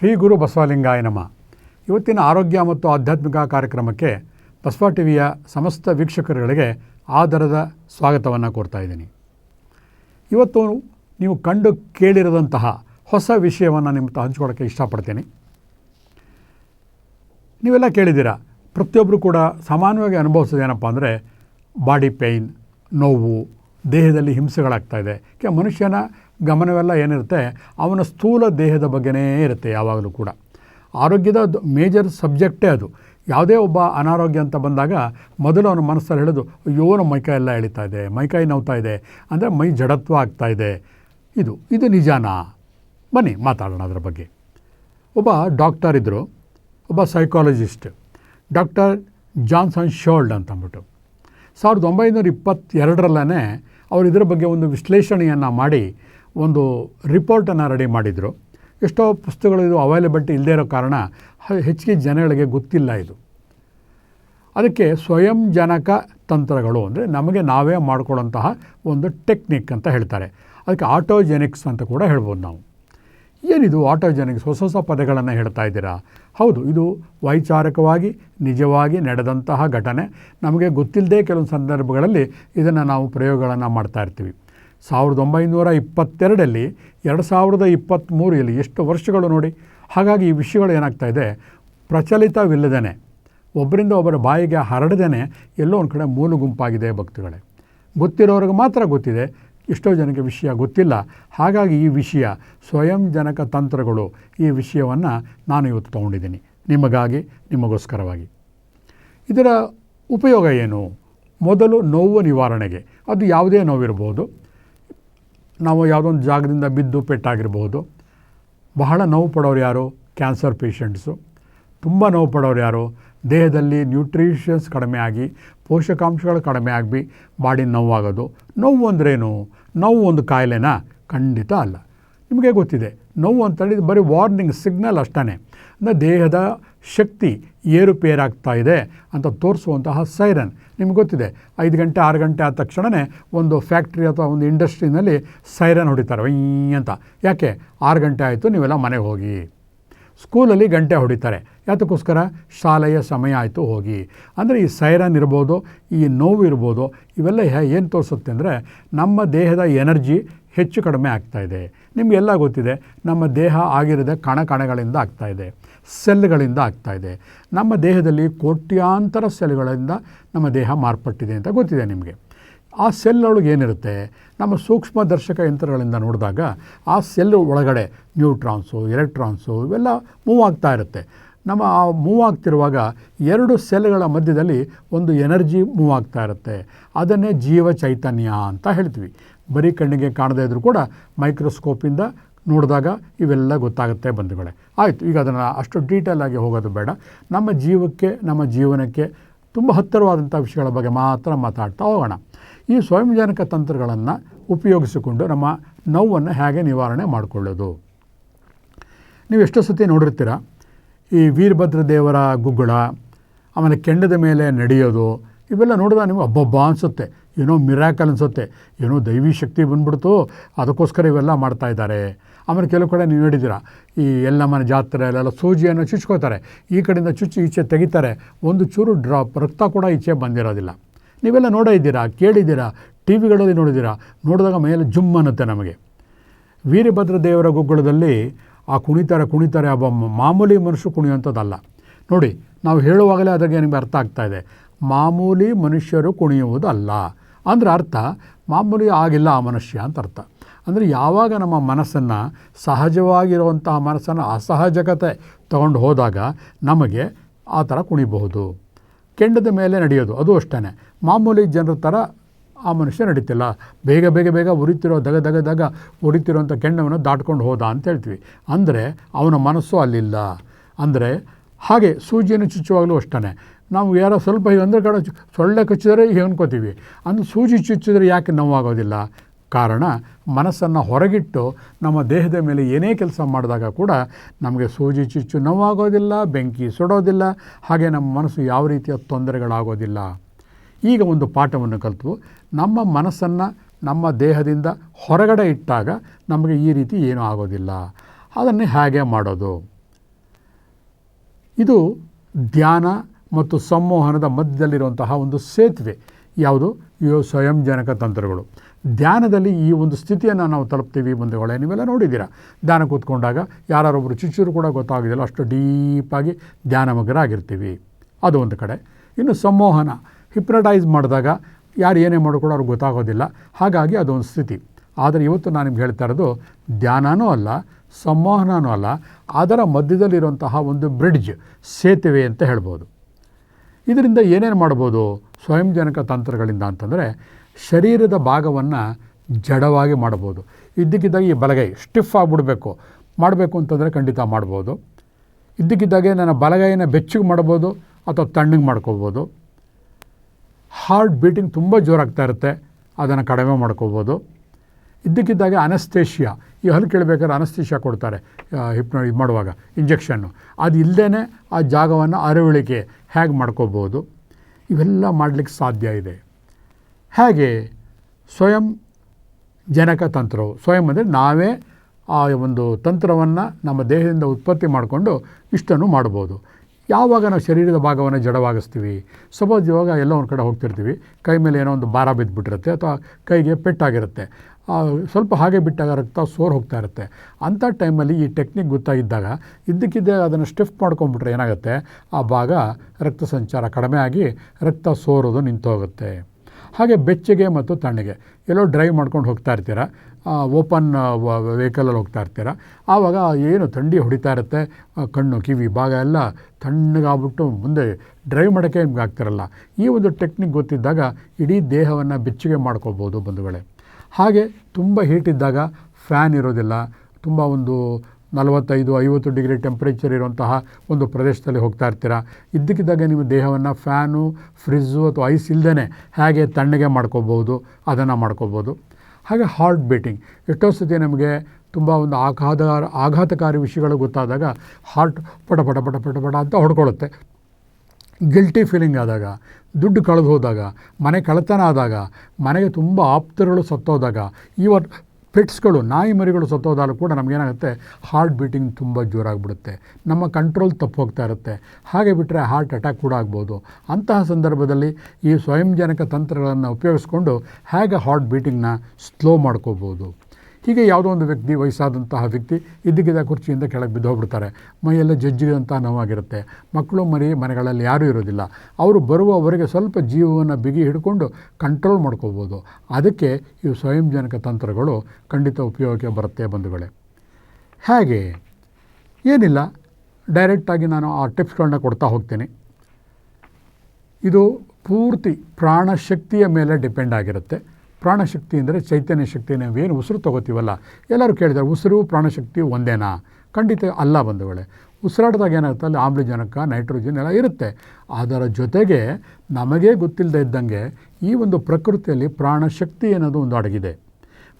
ಶ್ರೀ ಗುರು ಬಸವಲಿಂಗಾಯ ನಮ. ಇವತ್ತಿನ ಆರೋಗ್ಯ ಮತ್ತು ಆಧ್ಯಾತ್ಮಿಕ ಕಾರ್ಯಕ್ರಮಕ್ಕೆ ಬಸವ ಟಿವಿಯ ಸಮಸ್ತ ವೀಕ್ಷಕರುಗಳಿಗೆ ಆದರದ ಸ್ವಾಗತವನ್ನು ಕೊಡ್ತಾ ಇದ್ದೀನಿ. ಇವತ್ತು ನೀವು ಕಂಡು ಕೇಳಿರದಂತಹ ಹೊಸ ವಿಷಯವನ್ನು ನಿಮ್ಮ ಹಂಚ್ಕೊಳ್ಳೋಕ್ಕೆ ಇಷ್ಟಪಡ್ತೀನಿ. ನೀವೆಲ್ಲ ಕೇಳಿದ್ದೀರಾ ಪ್ರತಿಯೊಬ್ಬರು ಕೂಡ ಸಾಮಾನ್ಯವಾಗಿ ಅನುಭವಿಸೋದು ಏನಪ್ಪ ಅಂದರೆ ಬಾಡಿ ಪೇಯ್ನ್, ನೋವು, ದೇಹದಲ್ಲಿ ಹಿಂಸೆಗಳಾಗ್ತಾಯಿದೆ ಕೆ, ಮನುಷ್ಯನ ಗಮನವೆಲ್ಲ ಏನಿರುತ್ತೆ? ಅವನ ಸ್ಥೂಲ ದೇಹದ ಬಗ್ಗೆನೇ ಇರುತ್ತೆ ಯಾವಾಗಲೂ ಕೂಡ. ಆರೋಗ್ಯದ ಮೇಜರ್ ಸಬ್ಜೆಕ್ಟೇ ಅದು. ಯಾವುದೇ ಒಬ್ಬ ಅನಾರೋಗ್ಯ ಅಂತ ಬಂದಾಗ ಮೊದಲು ಅವನ ಮನಸ್ಸಲ್ಲಿ ಹೇಳೋದು, ಅಯ್ಯೋ, ನಮ್ಮ ಮೈಕೈ ಎಲ್ಲ ಎಳಿತಾ ಇದೆ ಮೈಕೈ ನೋವ್ತಾ ಇದೆ. ಅಂದರೆ ಮೈ ಜಡತ್ವ ಆಗ್ತಾ ಇದೆ. ಇದು ಇದು ನಿಜಾನಾ? ಬನ್ನಿ, ಮಾತಾಡೋಣ ಅದರ ಬಗ್ಗೆ. ಒಬ್ಬ ಡಾಕ್ಟರ್ ಇದ್ದರು ಒಬ್ಬ ಸೈಕಾಲಜಿಸ್ಟ್ ಡಾಕ್ಟರ್ ಜಾನ್ಸನ್ ಶೋಲ್ಡ್ ಅಂತ ಅಂದ್ಬಿಟ್ಟು ಸಾವಿರದ ಒಂಬೈನೂರ ಇಪ್ಪತ್ತೆರಡರಲ್ಲೇ ಅವರು ಇದರ ಬಗ್ಗೆ ಒಂದು ವಿಶ್ಲೇಷಣೆಯನ್ನು ಮಾಡಿ ಒಂದು ರಿಪೋರ್ಟನ್ನು ರೆಡಿ ಮಾಡಿದರು. ಎಷ್ಟೋ ಪುಸ್ತಕಗಳು ಇದು ಅವೈಲೇಬಿಲಿಟಿ ಇಲ್ಲದೇ ಇರೋ ಕಾರಣ ಹೆಚ್ಚಿಗೆ ಜನಗಳಿಗೆ ಗೊತ್ತಿಲ್ಲ ಇದು. ಅದಕ್ಕೆ ಸ್ವಯಂ ಜನಕ ತಂತ್ರಗಳು ಅಂದರೆ ನಮಗೆ ನಾವೇ ಮಾಡ್ಕೊಳ್ಳೋಂತಹ ಒಂದು ಟೆಕ್ನಿಕ್ ಅಂತ ಹೇಳ್ತಾರೆ. ಅದಕ್ಕೆ ಆಟೋಜೆನಿಕ್ಸ್ ಅಂತ ಕೂಡ ಹೇಳ್ಬೋದು ನಾವು. ಏನಿದು ಆಟೋಜೆನಿಕ್ಸ್? ಹೊಸ ಹೊಸ ಪದಗಳನ್ನು ಹೇಳ್ತಾ ಇದ್ದೀರಾ? ಹೌದು, ಇದು ವೈಚಾರಿಕವಾಗಿ, ನಿಜವಾಗಿ ನಡೆದಂತಹ ಘಟನೆ. ನಮಗೆ ಗೊತ್ತಿಲ್ಲದೆ ಕೆಲವೊಂದು ಸಂದರ್ಭಗಳಲ್ಲಿ ಇದನ್ನು ನಾವು ಪ್ರಯೋಗಗಳನ್ನು ಮಾಡ್ತಾ ಇರ್ತೀವಿ. ಸಾವಿರದ ಒಂಬೈನೂರ ಇಪ್ಪತ್ತೆರಡಲ್ಲಿ ಎರಡು ಸಾವಿರದ ಇಪ್ಪತ್ತ್ಮೂರಲ್ಲಿ ಎಷ್ಟು ವರ್ಷಗಳು ನೋಡಿ? ಹಾಗಾಗಿ ಈ ವಿಷಯಗಳು ಏನಾಗ್ತಾ ಇದೆ? ಪ್ರಚಲಿತವಿಲ್ಲದೇ ಒಬ್ಬರಿಂದ ಒಬ್ಬರ ಬಾಯಿಗೆ ಹರಡದೇ ಎಲ್ಲೋ ಒಂದು ಕಡೆ ಮೂಲು ಗುಂಪಾಗಿದೆ ಭಕ್ತಿಗಳೇ. ಗೊತ್ತಿರೋರಿಗೆ ಮಾತ್ರ ಗೊತ್ತಿದೆ. ಎಷ್ಟೋ ಜನಕ್ಕೆ ವಿಷಯ ಗೊತ್ತಿಲ್ಲ. ಹಾಗಾಗಿ ಈ ವಿಷಯ, ಸ್ವಯಂ ಜನಕ ತಂತ್ರಗಳು, ಈ ವಿಷಯವನ್ನು ನಾನು ಇವತ್ತು ತೊಗೊಂಡಿದ್ದೀನಿ. ನಿಮಗಾಗಿ, ನಿಮಗೋಸ್ಕರವಾಗಿ. ಇದರ ಉಪಯೋಗ ಏನು? ಮೊದಲು ನೋವು ನಿವಾರಣೆಗೆ. ಅದು ಯಾವುದೇ ನೋವಿರ್ಬೋದು. ನಾವು ಯಾವುದೊಂದು ಜಾಗದಿಂದ ಬಿದ್ದು ಪೆಟ್ಟಾಗಿರ್ಬೋದು. ಬಹಳ ನೋವು ಪಡೋರು ಯಾರು? Cancer patients. ತುಂಬ ನೋವು ಪಡೋರು ಯಾರು? ದೇಹದಲ್ಲಿ ನ್ಯೂಟ್ರಿಷನ್ಸ್ ಕಡಿಮೆ ಆಗಿ, ಪೋಷಕಾಂಶಗಳು ಕಡಿಮೆ ಆಗಿ ಬಾಡಿ ನೋವಾಗೋದು. ನೋವು ಅಂದ್ರೇನು? ನೋವು ಒಂದು ಕಾಯಿಲೆನಾ? ಖಂಡಿತ ಅಲ್ಲ. ನಿಮಗೆ ಗೊತ್ತಿದೆ. ನೋವು ಅಂತೇಳಿ ಬರೀ ವಾರ್ನಿಂಗ್ ಸಿಗ್ನಲ್ ಅಷ್ಟೇ ಅಂದರೆ ದೇಹದ ಶಕ್ತಿ ಏರುಪೇರಾಗ್ತಾ ಇದೆ ಅಂತ ತೋರಿಸುವಂತಹ ಸೈರನ್. ನಿಮ್ಗೆ ಗೊತ್ತಿದೆ, ಐದು ಗಂಟೆ, ಆರು ಗಂಟೆ ಆದ ತಕ್ಷಣವೇ ಒಂದು ಫ್ಯಾಕ್ಟ್ರಿ ಅಥವಾ ಒಂದು ಇಂಡಸ್ಟ್ರಿನಲ್ಲಿ ಸೈರನ್ ಹೊಡಿತಾರೆ, ವೈ ಅಂತ. ಯಾಕೆ? ಆರು ಗಂಟೆ ಆಯಿತು, ನೀವೆಲ್ಲ ಮನೆಗೆ ಹೋಗಿ. ಸ್ಕೂಲಲ್ಲಿ ಗಂಟೆ ಹೊಡಿತಾರೆ. ಯಾತಕ್ಕೋಸ್ಕರ? ಶಾಲೆಯ ಸಮಯ ಆಯಿತು, ಹೋಗಿ. ಅಂದರೆ ಈ ಸೈರನ್ ಇರ್ಬೋದು, ಈ ನೋವು ಇರ್ಬೋದು, ಇವೆಲ್ಲ ಏನು ತೋರಿಸುತ್ತೆ ಅಂದರೆ ನಮ್ಮ ದೇಹದ ಎನರ್ಜಿ ಹೆಚ್ಚು ಕಡಿಮೆ ಆಗ್ತಾ ಇದೆ. ನಿಮಗೆಲ್ಲ ಗೊತ್ತಿದೆ, ನಮ್ಮ ದೇಹ ಆಗಿರದ ಕಣ ಕಣಗಳಿಂದ ಆಗ್ತಾ ಇದೆ, ಸೆಲ್ಗಳಿಂದ ಆಗ್ತಾ ಇದೆ. ನಮ್ಮ ದೇಹದಲ್ಲಿ ಕೋಟ್ಯಾಂತರ ಸೆಲ್ಗಳಿಂದ ನಮ್ಮ ದೇಹ ಮಾರ್ಪಟ್ಟಿದೆ ಅಂತ ಗೊತ್ತಿದೆ ನಿಮಗೆ. ಆ ಸೆಲ್ ಒಳಗೆ ಏನಿರುತ್ತೆ? ನಮ್ಮ ಸೂಕ್ಷ್ಮ ದರ್ಶಕ ಯಂತ್ರಗಳಿಂದ ನೋಡಿದಾಗ ಆ ಸೆಲ್ ಒಳಗಡೆ ನ್ಯೂಟ್ರಾನ್ಸು, ಎಲೆಕ್ಟ್ರಾನ್ಸು ಇವೆಲ್ಲ ಮೂವ್ ಆಗ್ತಾ ಇರುತ್ತೆ. ನಮ್ಮ ಆ ಮೂವ್ ಆಗ್ತಿರುವಾಗ ಎರಡು ಸೆಲ್ಗಳ ಮಧ್ಯದಲ್ಲಿ ಒಂದು ಎನರ್ಜಿ ಮೂವ್ ಆಗ್ತಾ ಇರುತ್ತೆ. ಅದನ್ನೇ ಜೀವ ಚೈತನ್ಯ ಅಂತ ಹೇಳ್ತೀವಿ. ಬರೀ ಕಣ್ಣಿಗೆ ಕಾಣದೇ ಇದ್ದರೂ ಕೂಡ ಮೈಕ್ರೋಸ್ಕೋಪಿಂದ ನೋಡಿದಾಗ ಇವೆಲ್ಲ ಗೊತ್ತಾಗುತ್ತೆ ಬಂಧುಗಳೇ. ಆಯಿತು, ಈಗ ಅದನ್ನು ಅಷ್ಟು ಡೀಟೇಲ್ ಆಗಿ ಹೋಗೋದು ಬೇಡ. ನಮ್ಮ ಜೀವಕ್ಕೆ, ನಮ್ಮ ಜೀವನಕ್ಕೆ ತುಂಬ ಹತ್ತಿರವಾದಂಥ ವಿಷಯಗಳ ಬಗ್ಗೆ ಮಾತ್ರ ಮಾತಾಡ್ತಾ ಹೋಗೋಣ. ಈ ಸ್ವಯಂಜನಕ ತಂತ್ರಗಳನ್ನು ಉಪಯೋಗಿಸಿಕೊಂಡು ನಮ್ಮ ನೋವನ್ನು ಹೇಗೆ ನಿವಾರಣೆ ಮಾಡಿಕೊಳ್ಳೋದು. ನೀವು ಎಷ್ಟೋ ಸತಿ ನೋಡಿರ್ತೀರ, ಈ ವೀರಭದ್ರ ದೇವರ ಗುಗ್ಗುಳ, ಆಮೇಲೆ ಕೆಂಡದ ಮೇಲೆ ನಡೆಯೋದು, ಇವೆಲ್ಲ ನೋಡಿದಾಗ ನಿಮಗೆ ಅಬ್ಬಬ್ಬ ಅನಿಸುತ್ತೆ. ಏನೋ ಮಿರಾಕಲ್ ಅನಿಸುತ್ತೆ. ಏನೋ ದೈವಿ ಶಕ್ತಿ ಬಂದ್ಬಿಡ್ತು. ಅದಕ್ಕೋಸ್ಕರ ಇವೆಲ್ಲ ಮಾಡ್ತಾ ಇದ್ದಾರೆ. ಆಮೇಲೆ ಕೆಲವು ಕಡೆ ನೀವು ನೋಡಿದ್ದೀರ ಈ ಎಲ್ಲಮ್ಮನ ಜಾತ್ರೆ ಅಲ್ಲೆಲ್ಲ ಸೂಜಿಯನ್ನು ಚುಚ್ಕೋತಾರೆ. ಈ ಕಡೆಯಿಂದ ಚುಚ್ಚಿ ಈಚೆ ತೆಗಿತಾರೆ. ಒಂದು ಚೂರು ಡ್ರಾಪ್ ರಕ್ತ ಕೂಡ ಈಚೆ ಬಂದಿರೋದಿಲ್ಲ. ನೀವೆಲ್ಲ ನೋಡೇ ಇದ್ದೀರಾ, ಕೇಳಿದ್ದೀರಾ, ಟಿ ವಿಗಳಲ್ಲಿ ನೋಡಿದ್ದೀರಾ? ನೋಡಿದಾಗ ಮೇಲೆ ಜುಮ್ ಅನ್ನುತ್ತೆ ನಮಗೆ. ವೀರಭದ್ರ ದೇವರ ಗುಗ್ಗಳದಲ್ಲಿ ಆ ಕುಣಿತಾರೆ ಕುಣಿತಾರೆ ಒಬ್ಬ ಮಾಮೂಲಿ ಮನುಷ್ಯರು ಕುಣಿಯುವಂಥದ್ದಲ್ಲ. ನೋಡಿ, ನಾವು ಹೇಳುವಾಗಲೇ ಅದಕ್ಕೆ ನಿಮಗೆ ಅರ್ಥ ಆಗ್ತಾ ಇದೆ. ಮಾಮೂಲಿ ಮನುಷ್ಯರು ಕುಣಿಯುವುದು ಅಲ್ಲ ಅಂದರೆ ಅರ್ಥ, ಮಾಮೂಲಿ ಆಗಿಲ್ಲ ಆ ಮನುಷ್ಯ ಅಂತ ಅರ್ಥ. ಅಂದರೆ ಯಾವಾಗ ನಮ್ಮ ಮನಸ್ಸನ್ನು ಸಹಜವಾಗಿರುವಂತಹ ಮನಸ್ಸನ್ನು ಅಸಹಜಕತೆ ತಗೊಂಡು ಹೋದಾಗ ನಮಗೆ ಆ ಥರ ಕುಣಿಬಹುದು. ಕೆಂಡದ ಮೇಲೆ ನಡೆಯೋದು, ಅದು ಅಷ್ಟೇ ಮಾಮೂಲಿ ಜನರ ಥರ ಆ ಮನುಷ್ಯ ನಡೀತಿಲ್ಲ. ಬೇಗ ಬೇಗ ಬೇಗ ಉರಿತಿರೋ ದಗ ದಗ ದಗ ಉರಿತಿರೋಂಥ ಕೆಂಡವನ್ನು ದಾಟ್ಕೊಂಡು ಹೋದ ಅಂತ ಹೇಳ್ತೀವಿ. ಅಂದರೆ ಅವನ ಮನಸ್ಸು ಅಲ್ಲಿಲ್ಲ. ಅಂದರೆ ಹಾಗೆ ಸೂಜಿಯನ್ನು ಚುಚ್ಚುವಾಗಲೂ ಅಷ್ಟೇ ನಾವು ಯಾರೋ ಸ್ವಲ್ಪ ಹೀಗೆ ಅಂದರೆ ಕಡೆ ಸೊಳ್ಳೆ ಕಚ್ಚಿದರೆ ಹೀಗೆ ಅನ್ಕೋತೀವಿ ಅಂದ್ರೆ ಸೂಜಿ ಚುಚ್ಚಿದರೆ ಯಾಕೆ ನೋವಾಗೋದಿಲ್ಲ ಕಾರಣ ಮನಸ್ಸನ್ನು ಹೊರಗಿಟ್ಟು ನಮ್ಮ ದೇಹದ ಮೇಲೆ ಏನೇ ಕೆಲಸ ಮಾಡಿದಾಗ ಕೂಡ ನಮಗೆ ಸೂಜಿ ಚುಚ್ಚು ನೋವಾಗೋದಿಲ್ಲ, ಬೆಂಕಿ ಸುಡೋದಿಲ್ಲ, ಹಾಗೆ ನಮ್ಮ ಮನಸ್ಸು ಯಾವ ರೀತಿಯ ತೊಂದರೆಗಳಾಗೋದಿಲ್ಲ. ಈಗ ಒಂದು ಪಾಠವನ್ನು ಕಲಿತು ನಮ್ಮ ಮನಸ್ಸನ್ನು ನಮ್ಮ ದೇಹದಿಂದ ಹೊರಗಡೆ ಇಟ್ಟಾಗ ನಮಗೆ ಈ ರೀತಿ ಏನೂ ಆಗೋದಿಲ್ಲ. ಅದನ್ನೇ ಹೇಗೆ ಮಾಡೋದು. ಇದು ಧ್ಯಾನ ಮತ್ತು ಸಂಮೋಹನದ ಮಧ್ಯದಲ್ಲಿರುವಂತಹ ಒಂದು ಸೇತುವೆ. ಯಾವುದು? ಇವು ಸ್ವಯಂಜನಕ ತಂತ್ರಗಳು. ಧ್ಯಾನದಲ್ಲಿ ಈ ಒಂದು ಸ್ಥಿತಿಯನ್ನು ನಾವು ತಲುಪ್ತೀವಿ ಬಂಧುಗಳೇ ನೀವೆಲ್ಲ ನೋಡಿದ್ದೀರಾ. ಧ್ಯಾನ ಕೂತ್ಕೊಂಡಾಗ ಯಾರೊಬ್ಬರು ಚುಚ್ಚೂರು ಕೂಡ ಗೊತ್ತಾಗೋದಿಲ್ಲ ಅಷ್ಟು ಡೀಪಾಗಿ ಧ್ಯಾನಮಗ್ಗರಾಗಿರ್ತೀವಿ ಅದು ಒಂದು ಕಡೆ. ಇನ್ನು ಸಂಮೋಹನ ಹಿಪ್ನಟೈಸ್ ಮಾಡಿದಾಗ ಯಾರು ಏನೇ ಮಾಡಿಕೊಡೋ ಅವ್ರಿಗೆ ಗೊತ್ತಾಗೋದಿಲ್ಲ. ಹಾಗಾಗಿ ಅದೊಂದು ಸ್ಥಿತಿ. ಆದರೆ ಇವತ್ತು ನಾನು ನಿಮ್ಗೆ ಹೇಳ್ತಾ ಇರೋದು ಧ್ಯಾನವೂ ಅಲ್ಲ, ಸಂಮೋಹನನೂ ಅಲ್ಲ, ಅದರ ಮಧ್ಯದಲ್ಲಿರುವಂತಹ ಒಂದು ಬ್ರಿಡ್ಜ್ ಸೇತುವೆ ಅಂತ ಹೇಳ್ಬೋದು. ಇದರಿಂದ ಏನೇನು ಮಾಡ್ಬೋದು? ಸ್ವಯಂಜನಕ ತಂತ್ರಗಳಿಂದ ಅಂತಂದರೆ ಶರೀರದ ಭಾಗವನ್ನು ಜಡವಾಗಿ ಮಾಡ್ಬೋದು. ಇದ್ದಕ್ಕಿದ್ದಾಗ ಈ ಬಲಗೈ ಸ್ಟಿಫ್ ಆಗಿಬಿಡಬೇಕು. ಮಾಡಬೇಕು ಅಂತಂದರೆ ಖಂಡಿತ ಮಾಡ್ಬೋದು. ಇದ್ದಕ್ಕಿದ್ದಾಗೆ ನನ್ನ ಬಲಗೈನ ಬೆಚ್ಚಗೆ ಮಾಡ್ಬೋದು ಅಥವಾ ತಣ್ಣಗೆ ಮಾಡ್ಕೋಬೋದು. ಹಾರ್ಟ್ ಬೀಟಿಂಗ್ ತುಂಬ ಜೋರಾಗ್ತಾ ಇರುತ್ತೆ. ಅದನ್ನು ಕಡಿಮೆ ಮಾಡ್ಕೋಬೋದು. ಇದ್ದಕ್ಕಿದ್ದಾಗೆ ಅನಸ್ತೇಷಿಯಾ. ಈ ಹಲ್ಲು ಕೇಳಬೇಕಾದ್ರೆ ಅನಸ್ತಿಷ ಕೊಡ್ತಾರೆ ಹಿಪ್ನೋ, ಇದು ಮಾಡುವಾಗ, ಇಂಜೆಕ್ಷನ್ನು. ಅದು ಇಲ್ಲದೇ ಆ ಜಾಗವನ್ನು ಅರವಳಿಕೆ ಹೇಗೆ ಮಾಡ್ಕೋಬೋದು? ಇವೆಲ್ಲ ಮಾಡಲಿಕ್ಕೆ ಸಾಧ್ಯ ಇದೆ. ಹೇಗೆ ಸ್ವಯಂ ಜನಕ ತಂತ್ರವು, ಸ್ವಯಂ ಅಂದರೆ ನಾವೇ ಆ ಒಂದು ತಂತ್ರವನ್ನು ನಮ್ಮ ದೇಹದಿಂದ ಉತ್ಪತ್ತಿ ಮಾಡಿಕೊಂಡು ಇಷ್ಟನ್ನು ಮಾಡ್ಬೋದು. ಯಾವಾಗ ನಾವು ಶರೀರದ ಭಾಗವನ್ನು ಜಡವಾಗಿಸ್ತೀವಿ? ಸಪೋಸ್ ಇವಾಗ ಎಲ್ಲ ಒಂದು ಕಡೆ ಹೋಗ್ತಿರ್ತೀವಿ, ಕೈ ಮೇಲೆ ಏನೋ ಒಂದು ಭಾರ ಬಿದ್ದುಬಿಟ್ಟಿರುತ್ತೆ ಅಥವಾ ಕೈಗೆ ಪೆಟ್ಟಾಗಿರುತ್ತೆ. ಸ್ವಲ್ಪ ಹಾಗೆ ಬಿಟ್ಟಾಗ ರಕ್ತ ಸೋರ್ ಹೋಗ್ತಾ ಇರುತ್ತೆ. ಅಂಥ ಟೈಮಲ್ಲಿ ಈ ಟೆಕ್ನಿಕ್ ಗೊತ್ತಾಗಿದ್ದಾಗ ಇದ್ದಕ್ಕಿದ್ದೇ ಅದನ್ನು ಸ್ಟಿಫ್ ಮಾಡ್ಕೊಂಡ್ಬಿಟ್ರೆ ಏನಾಗುತ್ತೆ? ಆ ಭಾಗ ರಕ್ತ ಸಂಚಾರ ಕಡಿಮೆ ಆಗಿ ರಕ್ತ ಸೋರೋದು ನಿಂತೋಗುತ್ತೆ. ಹಾಗೆ ಬೆಚ್ಚಗೆ ಮತ್ತು ತಣ್ಣಗೆ. ಎಲ್ಲೋ ಡ್ರೈವ್ ಮಾಡ್ಕೊಂಡು ಹೋಗ್ತಾ ಇರ್ತೀರ? ಓಪನ್ ವೆಹಿಕಲಲ್ಲಿ ಹೋಗ್ತಾ ಇರ್ತೀರ? ಆವಾಗ ಏನು ಥಂಡಿ ಹೊಡಿತಾ ಇರುತ್ತೆ? ಕಣ್ಣು, ಕಿವಿ, ಭಾಗ ಎಲ್ಲ ತಣ್ಣಗಾಗ್ಬಿಟ್ಟು ಮುಂದೆ ಡ್ರೈವ್ ಮಾಡೋಕ್ಕೆ ನಿಮ್ಗೆ ಆಗ್ತಿರಲ್ಲ. ಈ ಒಂದು ಟೆಕ್ನಿಕ್ ಗೊತ್ತಿದ್ದಾಗ ಇಡೀ ದೇಹವನ್ನು ಬೆಚ್ಚಗೆ ಮಾಡ್ಕೋಬೋದು ಬಂಧುಗಳೇ. ಹಾಗೆ ತುಂಬ ಹೀಟ್ ಇದ್ದಾಗ ಫ್ಯಾನ್ ಇರೋದಿಲ್ಲ. ತುಂಬ ಒಂದು ನಲವತ್ತೈದು, ಐವತ್ತು ಡಿಗ್ರಿ ಟೆಂಪ್ರೇಚರ್ ಇರುವಂತಹ ಒಂದು ಪ್ರದೇಶದಲ್ಲಿ ಹೋಗ್ತಾ ಇರ್ತೀರ. ಇದ್ದಕ್ಕಿದ್ದಾಗ ನಿಮ್ಮ ದೇಹವನ್ನು ಫ್ಯಾನು ಫ್ರಿಜ್ಜು ಅಥವಾ ಐಸ್ ಇಲ್ಲದೇ ಹೇಗೆ ತಣ್ಣಗೆ ಮಾಡ್ಕೋಬೋದು ಅದನ್ನು ಮಾಡ್ಕೋಬೋದು ಹಾಗೆ ಹಾರ್ಟ್ ಬೀಟಿಂಗ್ ಎಷ್ಟೋ ಸತಿ ನಮಗೆ ತುಂಬ ಒಂದು ಆಘಾತ, ಆಘಾತಕಾರಿ ವಿಷಯಗಳು ಗೊತ್ತಾದಾಗ ಹಾರ್ಟ್ ಪಟ ಪಟ ಪಟ ಪಟ ಪಟ ಅಂತ ಹೊಡ್ಕೊಳ್ಳುತ್ತೆ ಗಿಲ್ಟಿ ಫೀಲಿಂಗ್ ಆದಾಗ, ದುಡ್ಡು ಕಳೆದು ಹೋದಾಗ ಮನೆ ಕಳ್ಳತನ ಆದಾಗ, ಮನೆಗೆ ತುಂಬ ಆಪ್ತರುಗಳು ಸತ್ತೋದಾಗ, ಈ ಪೆಟ್ಸ್ಗಳು ನಾಯಿ ಮರಿಗಳು ಸತ್ತೋದಾಗ ಕೂಡ ನಮಗೇನಾಗುತ್ತೆ ಹಾರ್ಟ್ ಬೀಟಿಂಗ್ ತುಂಬ ಜೋರಾಗಿಬಿಡುತ್ತೆ. ನಮ್ಮ ಕಂಟ್ರೋಲ್ ತಪ್ಪು ಹೋಗ್ತಾ ಇರುತ್ತೆ. ಹಾಗೆ ಬಿಟ್ಟರೆ ಹಾರ್ಟ್ ಅಟ್ಯಾಕ್ ಕೂಡ ಆಗ್ಬೋದು. ಅಂತಹ ಸಂದರ್ಭದಲ್ಲಿ ಈ ಸ್ವಯಂಜನಕ ತಂತ್ರಗಳನ್ನು ಉಪಯೋಗಿಸ್ಕೊಂಡು ಹೇಗೆ ಹಾರ್ಟ್ ಬೀಟಿಂಗ್ನ ಸ್ಲೋ ಮಾಡ್ಕೋಬೋದು. ಹೀಗೆ ಯಾವುದೋ ಒಂದು ವ್ಯಕ್ತಿ, ವಯಸ್ಸಾದಂತಹ ವ್ಯಕ್ತಿ ಇದ್ದಕ್ಕಿದ್ದ ಕುರ್ಚಿಯಿಂದ ಕೆಳಗೆ ಬಿದ್ದೋಗ್ಬಿಡ್ತಾರೆ. ಮೈಯೆಲ್ಲ ಜಜ್ಜಿದಂಥ ನೋವಾಗಿರುತ್ತೆ. ಮಕ್ಕಳು ಮರಿ, ಮನೆಗಳಲ್ಲಿ ಯಾರೂ ಇರೋದಿಲ್ಲ. ಅವರು ಬರುವವರೆಗೆ ಸ್ವಲ್ಪ ಜೀವವನ್ನು ಬಿಗಿ ಹಿಡ್ಕೊಂಡು ಕಂಟ್ರೋಲ್ ಮಾಡ್ಕೋಬೋದು. ಅದಕ್ಕೆ ಈ ಸ್ವಯಂಜನಕ ತಂತ್ರಗಳು ಖಂಡಿತ ಉಪಯೋಗಕ್ಕೆ ಬರುತ್ತೆ ಬಂಧುಗಳೇ. ಹೇಗೆ, ಏನಿಲ್ಲ. ಡೈರೆಕ್ಟಾಗಿ ನಾನು ಆ ಟಿಪ್ಸ್ಗಳನ್ನ ಕೊಡ್ತಾ ಹೋಗ್ತೀನಿ. ಇದು ಪೂರ್ತಿ ಪ್ರಾಣಶಕ್ತಿಯ ಮೇಲೆ ಡಿಪೆಂಡ್ ಆಗಿರುತ್ತೆ. ಪ್ರಾಣಶಕ್ತಿ ಅಂದರೆ ಚೈತನ್ಯ ಶಕ್ತಿ ನಾವೇನು ಉಸಿರು ತಗೋತೀವಲ್ಲ? ಎಲ್ಲರೂ ಕೇಳಿದ್ದಾರೆ, ಉಸಿರು, ಪ್ರಾಣಶಕ್ತಿ ಒಂದೇನಾ? ಖಂಡಿತ ಅಲ್ಲ ಬಂಧುಗಳೇ. ಉಸಿರಾಟದಾಗ ಏನಾಗುತ್ತೆ? ಅಲ್ಲಿ ಆಮ್ಲಜನಕ, ನೈಟ್ರೋಜನ್ ಎಲ್ಲ ಇರುತ್ತೆ. ಅದರ ಜೊತೆಗೆ ನಮಗೇ ಗೊತ್ತಿಲ್ಲದೆ ಇದ್ದಂಗೆ ಈ ಒಂದು ಪ್ರಕೃತಿಯಲ್ಲಿ ಪ್ರಾಣಶಕ್ತಿ ಅನ್ನೋದು ಒಂದು ಅಡಗಿದೆ.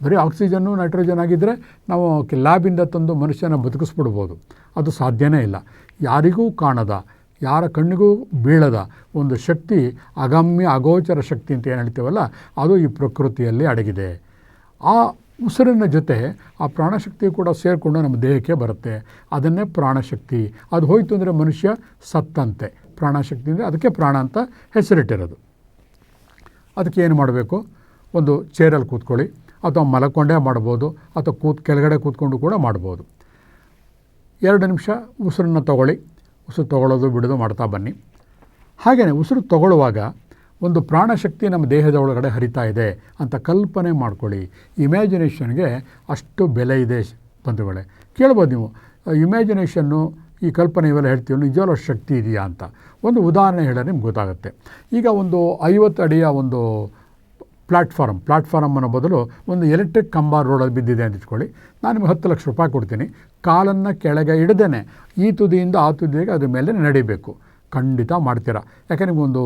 ಬರೀ ಆಕ್ಸಿಜನ್ನು, ನೈಟ್ರೋಜನ್ ಆಗಿದ್ದರೆ ನಾವು ಲ್ಯಾಬಿಂದ ತಂದು ಮನುಷ್ಯನ ಬದುಕಿಸ್ಬಿಡ್ಬೋದು. ಅದು ಸಾಧ್ಯನೇ ಇಲ್ಲ. ಯಾರಿಗೂ ಕಾಣದ ಯಾರ ಕಣ್ಣಿಗೂ ಬೀಳದ ಒಂದು ಶಕ್ತಿ, ಅಗಮ್ಯ ಅಗೋಚರ ಶಕ್ತಿ ಅಂತ ಏನು ಹೇಳ್ತೀವಲ್ಲ, ಅದು ಈ ಪ್ರಕೃತಿಯಲ್ಲಿ ಅಡಗಿದೆ. ಆ ಉಸಿರಿನ ಜೊತೆ ಆ ಪ್ರಾಣಶಕ್ತಿ ಕೂಡ ಸೇರಿಕೊಂಡು ನಮ್ಮ ದೇಹಕ್ಕೆ ಬರುತ್ತೆ. ಅದನ್ನೇ ಪ್ರಾಣಶಕ್ತಿ. ಅದು ಹೋಯಿತು ಅಂದರೆ ಮನುಷ್ಯ ಸತ್ತಂತೆ. ಪ್ರಾಣಶಕ್ತಿ ಅಂದರೆ ಅದಕ್ಕೆ ಪ್ರಾಣ ಅಂತ ಹೆಸರಿಟ್ಟಿರೋದು. ಅದಕ್ಕೆ ಏನು ಮಾಡಬೇಕು? ಒಂದು ಚೇರಲ್ಲಿ ಕೂತ್ಕೊಳ್ಳಿ. ಅಥವಾ ಮಲಕೊಂಡೇ ಮಾಡ್ಬೋದು. ಅಥವಾ ಕೂತ್ ಕೆಳಗಡೆ ಕೂತ್ಕೊಂಡು ಕೂಡ ಮಾಡ್ಬೋದು. ಎರಡು ನಿಮಿಷ ಉಸಿರನ್ನು ತಗೊಳ್ಳಿ. ಉಸಿರು ತಗೊಳ್ಳೋದು, ಬಿಡೋದು ಮಾಡ್ತಾ ಬನ್ನಿ. ಹಾಗೆಯೇ ಉಸಿರು ತಗೊಳ್ಳುವಾಗ ಒಂದು ಪ್ರಾಣಶಕ್ತಿ ನಮ್ಮ ದೇಹದ ಒಳಗಡೆ ಹರಿತಾ ಇದೆ ಅಂತ ಕಲ್ಪನೆ ಮಾಡ್ಕೊಳ್ಳಿ. ಇಮ್ಯಾಜಿನೇಷನ್ಗೆ ಅಷ್ಟು ಬೆಲೆ ಇದೆ ಬಂಧುಗಳೇ. ಕೇಳ್ಬೋದು ನೀವು, ಇಮ್ಯಾಜಿನೇಷನ್ನು ಈ ಕಲ್ಪನೆ ಇವೆಲ್ಲ ಹೇಳ್ತೀವಿ ನಿಜವಾಗ್ಲೂ ಅಷ್ಟು ಶಕ್ತಿ ಇದೆಯಾ ಅಂತ. ಒಂದು ಉದಾಹರಣೆ ಹೇಳಿದ್ರೆ ನಿಮ್ಗೆ ಗೊತ್ತಾಗುತ್ತೆ. ಈಗ ಒಂದು ಐವತ್ತು ಅಡಿಯ ಒಂದು ಪ್ಲಾಟ್ಫಾರ್ಮ್ ಪ್ಲಾಟ್ಫಾರ್ಮ್ ಅನ್ನೋ ಬದಲು ಒಂದು ಎಲೆಕ್ಟ್ರಿಕ್ ಕಂಬ ರೋಡಲ್ಲಿ ಬಿದ್ದಿದೆ ಅಂತ ಇಟ್ಕೊಳ್ಳಿ. ನಾನು ನಿಮಗೆ ಹತ್ತು ಲಕ್ಷ ರೂಪಾಯಿ ಕೊಡ್ತೀನಿ. ಕಾಲನ್ನು ಕೆಳಗೆ ಇಡದೇನೆ. ಈ ತುದಿಯಿಂದ ಆ ತುದಿಗೆ ಅದ್ರ ಮೇಲೆ ನಡಿಬೇಕು. ಖಂಡಿತ ಮಾಡ್ತೀರಾ. ಯಾಕೆ ನಿಮಗೊಂದು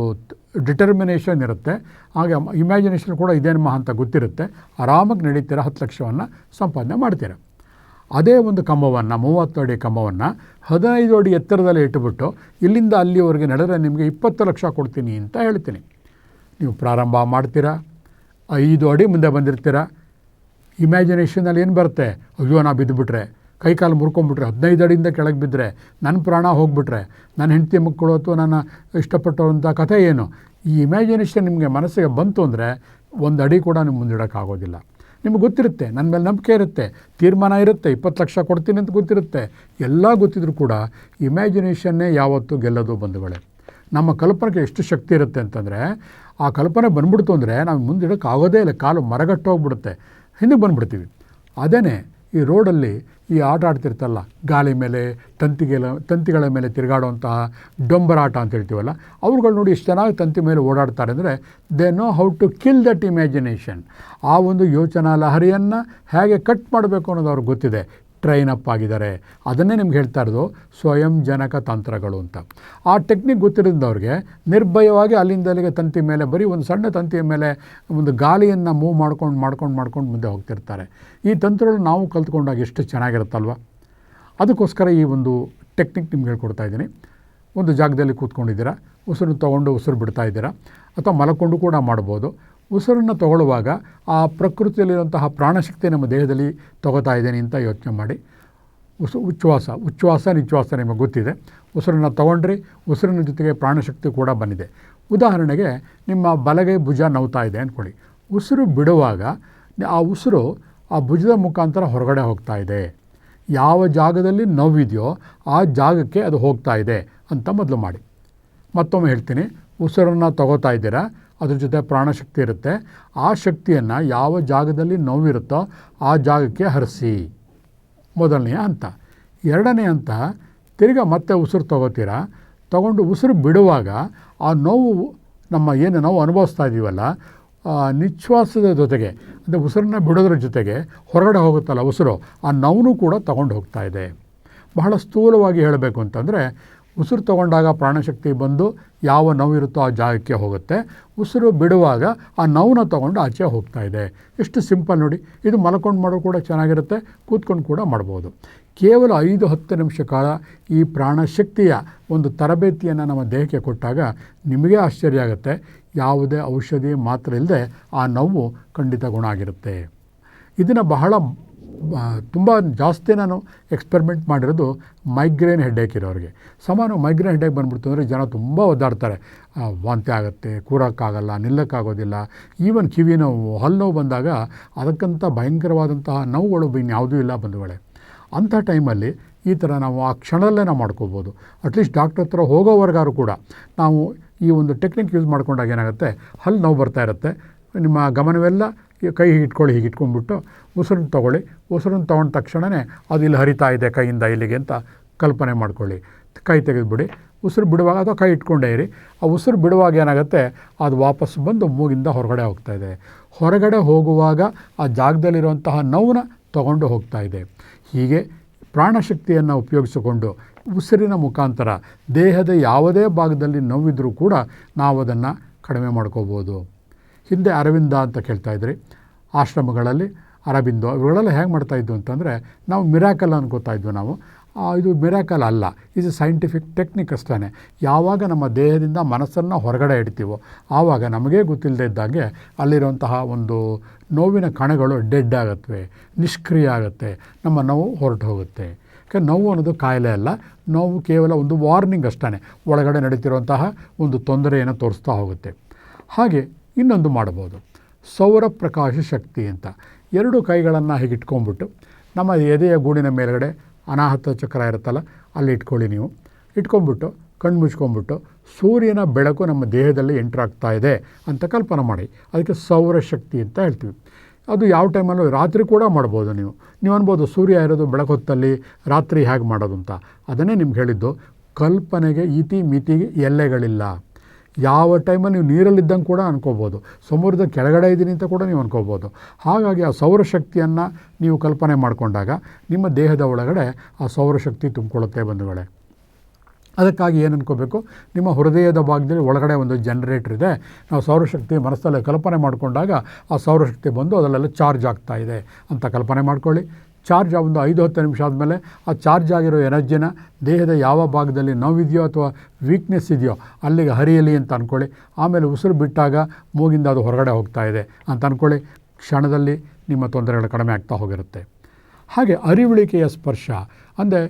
ಡಿಟರ್ಮಿನೇಷನ್ ಇರುತ್ತೆ. ಹಾಗೆ ಇಮ್ಯಾಜಿನೇಷನ್ ಕೂಡ ಇದೇನಮ್ಮ ಅಂತ ಗೊತ್ತಿರುತ್ತೆ. ಆರಾಮಾಗಿ ನಡೀತೀರ ಹತ್ತು ಲಕ್ಷವನ್ನು ಸಂಪಾದನೆ ಮಾಡ್ತೀರ. ಅದೇ ಒಂದು ಕಂಬವನ್ನು ಮೂವತ್ತು ಅಡಿ ಕಂಬವನ್ನು ಹದಿನೈದು ಅಡಿ ಎತ್ತರದಲ್ಲಿ ಇಟ್ಟುಬಿಟ್ಟು ಇಲ್ಲಿಂದ ಅಲ್ಲಿವರೆಗೆ ನಡೆದರೆ ನಿಮಗೆ ಇಪ್ಪತ್ತು ಲಕ್ಷ ಕೊಡ್ತೀನಿ ಅಂತ ಹೇಳ್ತೀನಿ. ನೀವು ಪ್ರಾರಂಭ ಮಾಡ್ತೀರಾ? ಐದು ಅಡಿ ಮುಂದೆ ಬಂದಿರ್ತೀರ? ಇಮ್ಯಾಜಿನೇಷನಲ್ಲಿ ಏನು ಬರುತ್ತೆ? ಅಯ್ಯೋ, ನಾ ಬಿದ್ದುಬಿಟ್ರೆ ಕೈಕಾಲು ಮುರ್ಕೊಂಬಿಟ್ರೆ, ಹದಿನೈದು ಅಡಿಯಿಂದ ಕೆಳಗೆ ಬಿದ್ದರೆ ನನ್ನ ಪ್ರಾಣ ಹೋಗಿಬಿಟ್ರೆ, ನನ್ನ ಹೆಂಡತಿ ಮಕ್ಕಳು ಅಥವಾ ನನ್ನ ಇಷ್ಟಪಟ್ಟವಂಥ ಕಥೆ ಏನು? ಈ ಇಮ್ಯಾಜಿನೇಷನ್ ನಿಮಗೆ ಮನಸ್ಸಿಗೆ ಬಂತು ಅಂದರೆ ಒಂದು ಅಡಿ ಕೂಡ ನಿಮ್ಮ ಮುಂದಿಡೋಕ್ಕಾಗೋದಿಲ್ಲ ನಿಮ್ಗೆ ಗೊತ್ತಿರುತ್ತೆ, ನನ್ನ ಮೇಲೆ ನಂಬಿಕೆ ಇರುತ್ತೆ, ತೀರ್ಮಾನ ಇರುತ್ತೆ, ಇಪ್ಪತ್ತು ಲಕ್ಷ ಕೊಡ್ತೀನಿ ಅಂತ ಗೊತ್ತಿರುತ್ತೆ. ಎಲ್ಲ ಗೊತ್ತಿದ್ರೂ ಕೂಡ ಇಮ್ಯಾಜಿನೇಷನ್ನೇ ಯಾವತ್ತೂ ಗೆಲ್ಲೋದು ಬಂಧುಗಳೇ. ನಮ್ಮ ಕಲ್ಪನೆಗೆ ಎಷ್ಟು ಶಕ್ತಿ ಇರುತ್ತೆ ಅಂತಂದರೆ, ಆ ಕಲ್ಪನೆ ಬಂದ್ಬಿಡ್ತು ಅಂದರೆ ನಾವು ಮುಂದಿಡೋಕ್ಕಾಗೋದೇ ಇಲ್ಲ, ಕಾಲು ಮರಗಟ್ಟೋಗ್ಬಿಡುತ್ತೆ. ಹಿಂದೆ ಬಂದುಬಿಡ್ತೀವಿ. ಅದೇ ಈ ರೋಡಲ್ಲಿ ಈ ಆಟ ಆಡ್ತಿರ್ತಲ್ಲ, ಗಾಳಿ ಮೇಲೆ, ತಂತಿಗೆಲ, ತಂತಿಗಳ ಮೇಲೆ ತಿರುಗಾಡುವಂತಹ ಡೊಂಬರಾಟ ಅಂತ ಹೇಳ್ತೀವಲ್ಲ, ಅವ್ರುಗಳು ನೋಡಿ ಇಷ್ಟು ಚೆನ್ನಾಗಿ ತಂತಿ ಮೇಲೆ ಓಡಾಡ್ತಾರೆ ಅಂದರೆ they know how to kill that imagination ಆ ಒಂದು ಯೋಚನಾ ಲಹರಿಯನ್ನು ಹೇಗೆ ಕಟ್ ಮಾಡಬೇಕು ಅನ್ನೋದು ಅವ್ರಿಗೆ ಗೊತ್ತಿದೆ. ಟ್ರೈನ್ ಅಪ್ ಆಗಿದ್ದಾರೆ. ಅದನ್ನೇ ನಿಮ್ಗೆ ಹೇಳ್ತಾ ಇರೋದು, ಸ್ವಯಂ ಜನಕ ತಂತ್ರಗಳು ಅಂತ. ಆ ಟೆಕ್ನಿಕ್ ಗೊತ್ತಿರೋದವ್ರಿಗೆ ನಿರ್ಭಯವಾಗಿ ಅಲ್ಲಿಂದ ಅಲ್ಲಿಗೆ ತಂತಿ ಮೇಲೆ, ಬರೀ ಒಂದು ಸಣ್ಣ ತಂತಿಯ ಮೇಲೆ ಒಂದು ಗಾಳಿಯನ್ನು ಮೂವ್ ಮಾಡ್ಕೊಂಡು ಮಾಡ್ಕೊಂಡು ಮಾಡ್ಕೊಂಡು ಮುಂದೆ ಹೋಗ್ತಿರ್ತಾರೆ. ಈ ತಂತ್ರಗಳು ನಾವು ಕಲ್ತ್ಕೊಂಡಾಗ ಎಷ್ಟು ಚೆನ್ನಾಗಿರುತ್ತಲ್ವ? ಅದಕ್ಕೋಸ್ಕರ ಈ ಒಂದು ಟೆಕ್ನಿಕ್ ನಿಮ್ಗೆ ಹೇಳ್ಕೊಡ್ತಾ ಇದ್ದೀನಿ. ಒಂದು ಜಾಗದಲ್ಲಿ ಕೂತ್ಕೊಂಡಿದ್ದೀರಾ, ಉಸಿರು ತೊಗೊಂಡು ಉಸಿರು ಬಿಡ್ತಾ ಇದ್ದೀರಾ, ಅಥವಾ ಮಲ್ಕೊಂಡು ಕೂಡ ಮಾಡ್ಬೋದು. ಉಸಿರನ್ನು ತಗೊಳ್ಳುವಾಗ ಆ ಪ್ರಕೃತಿಯಲ್ಲಿರುವಂತಹ ಪ್ರಾಣಶಕ್ತಿ ನಮ್ಮ ದೇಹದಲ್ಲಿ ತಗೋತಾ ಇದ್ದೀನಿ ಅಂತ ಯೋಚನೆ ಮಾಡಿ. ಉಸು, ಉಚ್ಛ್ವಾಸ ಉಚ್ಛ್ವಾಸ, ನಿಚ್ಛ್ವಾಸ ನಿಮಗೆ ಗೊತ್ತಿದೆ. ಉಸಿರನ್ನು ತಗೊಂಡ್ರಿ ಉಸಿರಿನ ಜೊತೆಗೆ ಪ್ರಾಣಶಕ್ತಿ ಕೂಡ ಬಂದಿದೆ. ಉದಾಹರಣೆಗೆ ನಿಮ್ಮ ಬಲಗೈ ಭುಜ ನೋವ್ತಾ ಇದೆ ಅಂದ್ಕೊಳ್ಳಿ. ಉಸಿರು ಬಿಡುವಾಗ ಆ ಉಸಿರು ಆ ಭುಜದ ಮುಖಾಂತರ ಹೊರಗಡೆ ಹೋಗ್ತಾ ಇದೆ. ಯಾವ ಜಾಗದಲ್ಲಿ ನೋವಿದೆಯೋ ಆ ಜಾಗಕ್ಕೆ ಅದು ಹೋಗ್ತಾ ಇದೆ ಅಂತ ಮೊದಲು ಮಾಡಿ. ಮತ್ತೊಮ್ಮೆ ಹೇಳ್ತೀನಿ, ಉಸಿರನ್ನು ತಗೋತಾ ಇದ್ದೀರಾ? ಅದ್ರ ಜೊತೆ ಪ್ರಾಣಶಕ್ತಿ ಇರುತ್ತೆ. ಆ ಶಕ್ತಿಯನ್ನು ಯಾವ ಜಾಗದಲ್ಲಿ ನೋವಿರುತ್ತೋ ಆ ಜಾಗಕ್ಕೆ ಹರಿಸಿ. ಮೊದಲನೆಯ ಹಂತ. ಎರಡನೇ ಹಂತ, ತಿರ್ಗಾ ಮತ್ತೆ ಉಸಿರು ತಗೋತೀರಾ? ತಗೊಂಡು ಉಸಿರು ಬಿಡುವಾಗ ಆ ನೋವು ನಮ್ಮ ಏನು ನಾವು ಅನುಭವಿಸ್ತಾ ಇದ್ದೀವಲ್ಲ ನಿಶ್ವಾಸದ ಜೊತೆಗೆ, ಅಂದರೆ ಉಸಿರನ್ನ ಬಿಡೋದ್ರ ಜೊತೆಗೆ ಹೊರಗಡೆ ಹೋಗುತ್ತಲ್ಲ ಉಸಿರು, ಆ ನೋವು ಕೂಡ ತಗೊಂಡು ಹೋಗ್ತಾ ಇದೆ. ಬಹಳ ಸ್ಥೂಲವಾಗಿ ಹೇಳಬೇಕು ಅಂತಂದರೆ ಉಸಿರು ತಗೊಂಡಾಗ ಪ್ರಾಣಶಕ್ತಿ ಬಂದು ಯಾವ ನೋವಿರುತ್ತೋ ಆ ಜಾಗಕ್ಕೆ ಹೋಗುತ್ತೆ. ಉಸಿರು ಬಿಡುವಾಗ ಆ ನೋವನ್ನ ತೊಗೊಂಡು ಆಚೆ ಹೋಗ್ತಾ ಇದೆ. ಎಷ್ಟು ಸಿಂಪಲ್ ನೋಡಿ. ಇದು ಮಲ್ಕೊಂಡು ಮಾಡೋ ಕೂಡ ಚೆನ್ನಾಗಿರುತ್ತೆ, ಕೂತ್ಕೊಂಡು ಕೂಡ ಮಾಡ್ಬೋದು. ಕೇವಲ ಐದು ಹತ್ತು ನಿಮಿಷ ಕಾಲ ಈ ಪ್ರಾಣಶಕ್ತಿಯ ಒಂದು ತರಬೇತಿಯನ್ನು ನಮ್ಮ ದೇಹಕ್ಕೆ ಕೊಟ್ಟಾಗ ನಿಮಗೆ ಆಶ್ಚರ್ಯ ಆಗುತ್ತೆ. ಯಾವುದೇ ಔಷಧಿ ಮಾತ್ರ ಇಲ್ಲದೆ ಆ ನೋವು ಖಂಡಿತ ಗುಣ ಆಗಿರುತ್ತೆ. ಇದನ್ನು ಬಹಳ ತುಂಬ ಜಾಸ್ತಿ ನಾನು ಎಕ್ಸ್ಪೆರಿಮೆಂಟ್ ಮಾಡಿರೋದು ಮೈಗ್ರೇನ್ ಹೆಡ್ಡೇಕ್ ಇರೋರಿಗೆ. ಸಮಾನ ಮೈಗ್ರೇನ್ ಹೆಡ್ಡೇಕ್ ಬಂದ್ಬಿಡ್ತು ಅಂದರೆ ಜನ ತುಂಬ ಒದ್ದಾಡ್ತಾರೆ. ವಾಂತಿ ಆಗುತ್ತೆ, ಕೂರೋಕ್ಕಾಗಲ್ಲ, ನಿಲ್ಲಕ್ಕಾಗೋದಿಲ್ಲ. ಈವನ್ ಕಿವಿ ನೋವು ಹಲ್ಲು ನೋವು ಬಂದಾಗ ಅದಕ್ಕಂತ ಭಯಂಕರವಾದಂತಹ ನೋವುಗಳು ಇನ್ಯಾವುದೂ ಇಲ್ಲ ಬಂಧುಗಳೇ. ಅಂಥ ಟೈಮಲ್ಲಿ ಈ ಥರ ನಾವು ಆ ಕ್ಷಣದಲ್ಲೇ ನಾವು ಮಾಡ್ಕೋಬೋದು. ಅಟ್ಲೀಸ್ಟ್ ಡಾಕ್ಟ್ರ್ ಹತ್ರ ಹೋಗೋವರೆಗಾರು ಕೂಡ ನಾವು ಈ ಒಂದು ಟೆಕ್ನಿಕ್ ಯೂಸ್ ಮಾಡ್ಕೊಂಡಾಗ ಏನಾಗುತ್ತೆ? ಹಲ್ಲು ನೋವು ಬರ್ತಾ ಇರುತ್ತೆ. ನಿಮ್ಮ ಗಮನವೆಲ್ಲ ಕೈ ಹೀಗೆ ಇಟ್ಕೊಳ್ಳಿ, ಹೀಗೆ ಇಟ್ಕೊಂಡ್ಬಿಟ್ಟು ಉಸಿರು ತೊಗೊಳ್ಳಿ. ಉಸಿರನ್ನ ತೊಗೊಂಡ ತಕ್ಷಣವೇ ಅದು ಇಲ್ಲಿ ಹರಿತಾ ಇದೆ ಕೈಯಿಂದ ಇಲ್ಲಿಗೆ ಅಂತ ಕಲ್ಪನೆ ಮಾಡ್ಕೊಳ್ಳಿ. ಕೈ ತೆಗೆದುಬಿಡಿ ಉಸಿರು ಬಿಡುವಾಗ ಅಥವಾ ಕೈ ಇಟ್ಕೊಂಡೇ ಇರಿ. ಆ ಉಸಿರು ಬಿಡುವಾಗ ಏನಾಗುತ್ತೆ? ಅದು ವಾಪಸ್ ಬಂದು ಮೂಗಿಂದ ಹೊರಗಡೆ ಹೋಗ್ತಾ ಇದೆ. ಹೊರಗಡೆ ಹೋಗುವಾಗ ಆ ಜಾಗದಲ್ಲಿರುವಂತಹ ನೋವನ್ನ ತಗೊಂಡು ಹೋಗ್ತಾ ಇದೆ. ಹೀಗೆ ಪ್ರಾಣಶಕ್ತಿಯನ್ನು ಉಪಯೋಗಿಸಿಕೊಂಡು ಉಸಿರಿನ ಮುಖಾಂತರ ದೇಹದ ಯಾವುದೇ ಭಾಗದಲ್ಲಿ ನೋವಿದ್ರೂ ಕೂಡ ನಾವು ಅದನ್ನು ಕಡಿಮೆ ಮಾಡ್ಕೋಬೋದು. ಹಿಂದೆ ಅರವಿಂದ ಅಂತ ಕೇಳ್ತಾ ಇದ್ರಿ. ಆಶ್ರಮಗಳಲ್ಲಿ ಅರಬಿಂದೋ, ಇವುಗಳೆಲ್ಲ ಹೇಗೆ ಮಾಡ್ತಾಯಿದ್ವು ಅಂತಂದರೆ ನಾವು ಮಿರಾಕಲ್ ಅನ್ಕೋತಾ ಇದ್ವಿ ನಾವು. ಇದು ಮಿರಾಕಲ್ ಅಲ್ಲ, ಇದು ಸೈಂಟಿಫಿಕ್ ಟೆಕ್ನಿಕ್ ಅಷ್ಟೇ ಯಾವಾಗ ನಮ್ಮ ದೇಹದಿಂದ ಮನಸ್ಸನ್ನು ಹೊರಗಡೆ ಇಡ್ತೀವೋ ಆವಾಗ ನಮಗೇ ಗೊತ್ತಿಲ್ಲದೆ ಇದ್ದಾಗೆ ಅಲ್ಲಿರುವಂತಹ ಒಂದು ನೋವಿನ ಕಣಗಳು ಡೆಡ್ ಆಗುತ್ತವೆ ನಿಷ್ಕ್ರಿಯ ಆಗುತ್ತೆ, ನಮ್ಮ ನೋವು ಹೊರಟು ಹೋಗುತ್ತೆ. ಯಾಕೆ ನೋವು ಅನ್ನೋದು ಕಾಯಿಲೆ ಅಲ್ಲ, ನೋವು ಕೇವಲ ಒಂದು ವಾರ್ನಿಂಗ್ ಅಷ್ಟೇ ಒಳಗಡೆ ನಡೀತಿರುವಂತಹ ಒಂದು ತೊಂದರೆಯನ್ನು ತೋರಿಸ್ತಾ ಹೋಗುತ್ತೆ. ಹಾಗೆ ಇನ್ನೊಂದು ಮಾಡ್ಬೋದು ಸೌರ ಪ್ರಕಾಶ ಶಕ್ತಿ ಅಂತ. ಎರಡು ಕೈಗಳನ್ನು ಹೀಗೆ ಇಟ್ಕೊಂಡ್ಬಿಟ್ಟು ನಮ್ಮ ಎದೆಯ ಗೂಡಿನ ಮೇಲುಗಡೆ ಅನಾಹತ ಚಕ್ರ ಇರುತ್ತಲ್ಲ, ಅಲ್ಲಿ ಇಟ್ಕೊಳ್ಳಿ ನೀವು. ಇಟ್ಕೊಂಡ್ಬಿಟ್ಟು, ಕಣ್ಣು ಮುಚ್ಕೊಂಬಿಟ್ಟು ಸೂರ್ಯನ ಬೆಳಕು ನಮ್ಮ ದೇಹದಲ್ಲಿ ಎಂಟ್ರ್ ಆಗ್ತಾ ಇದೆ ಅಂತ ಕಲ್ಪನೆ ಮಾಡಿ. ಅದಕ್ಕೆ ಸೌರಶಕ್ತಿ ಅಂತ ಹೇಳ್ತೀವಿ. ಅದು ಯಾವ ಟೈಮಲ್ಲೂ ರಾತ್ರಿ ಕೂಡ ಮಾಡ್ಬೋದು ನೀವು. ನೀವು ಅನ್ಬೋದು ಸೂರ್ಯ ಇರೋದು ಬೆಳಕೊತ್ತಲ್ಲಿ, ರಾತ್ರಿ ಹೇಗೆ ಮಾಡೋದು ಅಂತ. ಅದನ್ನೇ ನಿಮ್ಗೆ ಹೇಳಿದ್ದು, ಕಲ್ಪನೆಗೆ ಇತಿ ಮಿತಿಗೆ ಎಲ್ಲೆಗಳಿಲ್ಲ. ಯಾವ ಟೈಮಲ್ಲಿ ನೀವು ನೀರಲ್ಲಿದ್ದಂಗೆ ಕೂಡ ಅನ್ಕೋಬೋದು. ಸಮುದ್ರದ ಕೆಳಗಡೆ ಇದ್ದೀನಿ ಅಂತ ಕೂಡ ನೀವು ಅನ್ಕೋಬೋದು. ಹಾಗಾಗಿ ಆ ಸೌರಶಕ್ತಿಯನ್ನು ನೀವು ಕಲ್ಪನೆ ಮಾಡಿಕೊಂಡಾಗ ನಿಮ್ಮ ದೇಹದ ಒಳಗಡೆ ಆ ಸೌರಶಕ್ತಿ ತುಂಬಿಕೊಳ್ಳುತ್ತೆ ಬಂಧುಗಳೇ. ಅದಕ್ಕಾಗಿ ಏನು ಅನ್ಕೋಬೇಕು? ನಿಮ್ಮ ಹೃದಯದ ಭಾಗದಲ್ಲಿ ಒಳಗಡೆ ಒಂದು ಜನರೇಟರ್ ಇದೆ. ನಾವು ಸೌರಶಕ್ತಿ ಮನಸ್ಸಲ್ಲೇ ಕಲ್ಪನೆ ಮಾಡಿಕೊಂಡಾಗ ಆ ಸೌರಶಕ್ತಿ ಬಂದು ಅದರಲ್ಲೆಲ್ಲ ಚಾರ್ಜ್ ಆಗ್ತಾ ಇದೆ ಅಂತ ಕಲ್ಪನೆ ಮಾಡ್ಕೊಳ್ಳಿ. ಚಾರ್ಜ್ ಒಂದು ಐದು ಹತ್ತು ನಿಮಿಷ ಆದಮೇಲೆ ಆ ಚಾರ್ಜ್ ಆಗಿರೋ ಎನರ್ಜಿನ ದೇಹದ ಯಾವ ಭಾಗದಲ್ಲಿ ನೋವಿದೆಯೋ ಅಥವಾ ವೀಕ್ನೆಸ್ ಇದೆಯೋ ಅಲ್ಲಿಗೆ ಹರಿಯಲಿ ಅಂತ ಅಂದ್ಕೊಳ್ಳಿ ಆಮೇಲೆ ಉಸಿರು ಬಿಟ್ಟಾಗ ಮೂಗಿಂದ ಅದು ಹೊರಗಡೆ ಹೋಗ್ತಾ ಇದೆ ಅಂತ ಅಂದ್ಕೊಳ್ಳಿ ಕ್ಷಣದಲ್ಲಿ ನಿಮ್ಮ ತೊಂದರೆಗಳು ಕಡಿಮೆ ಆಗ್ತಾ ಹೋಗಿರುತ್ತೆ. ಹಾಗೆ ಅರಿವಳಿಕೆಯ ಸ್ಪರ್ಶ. ಅಂದರೆ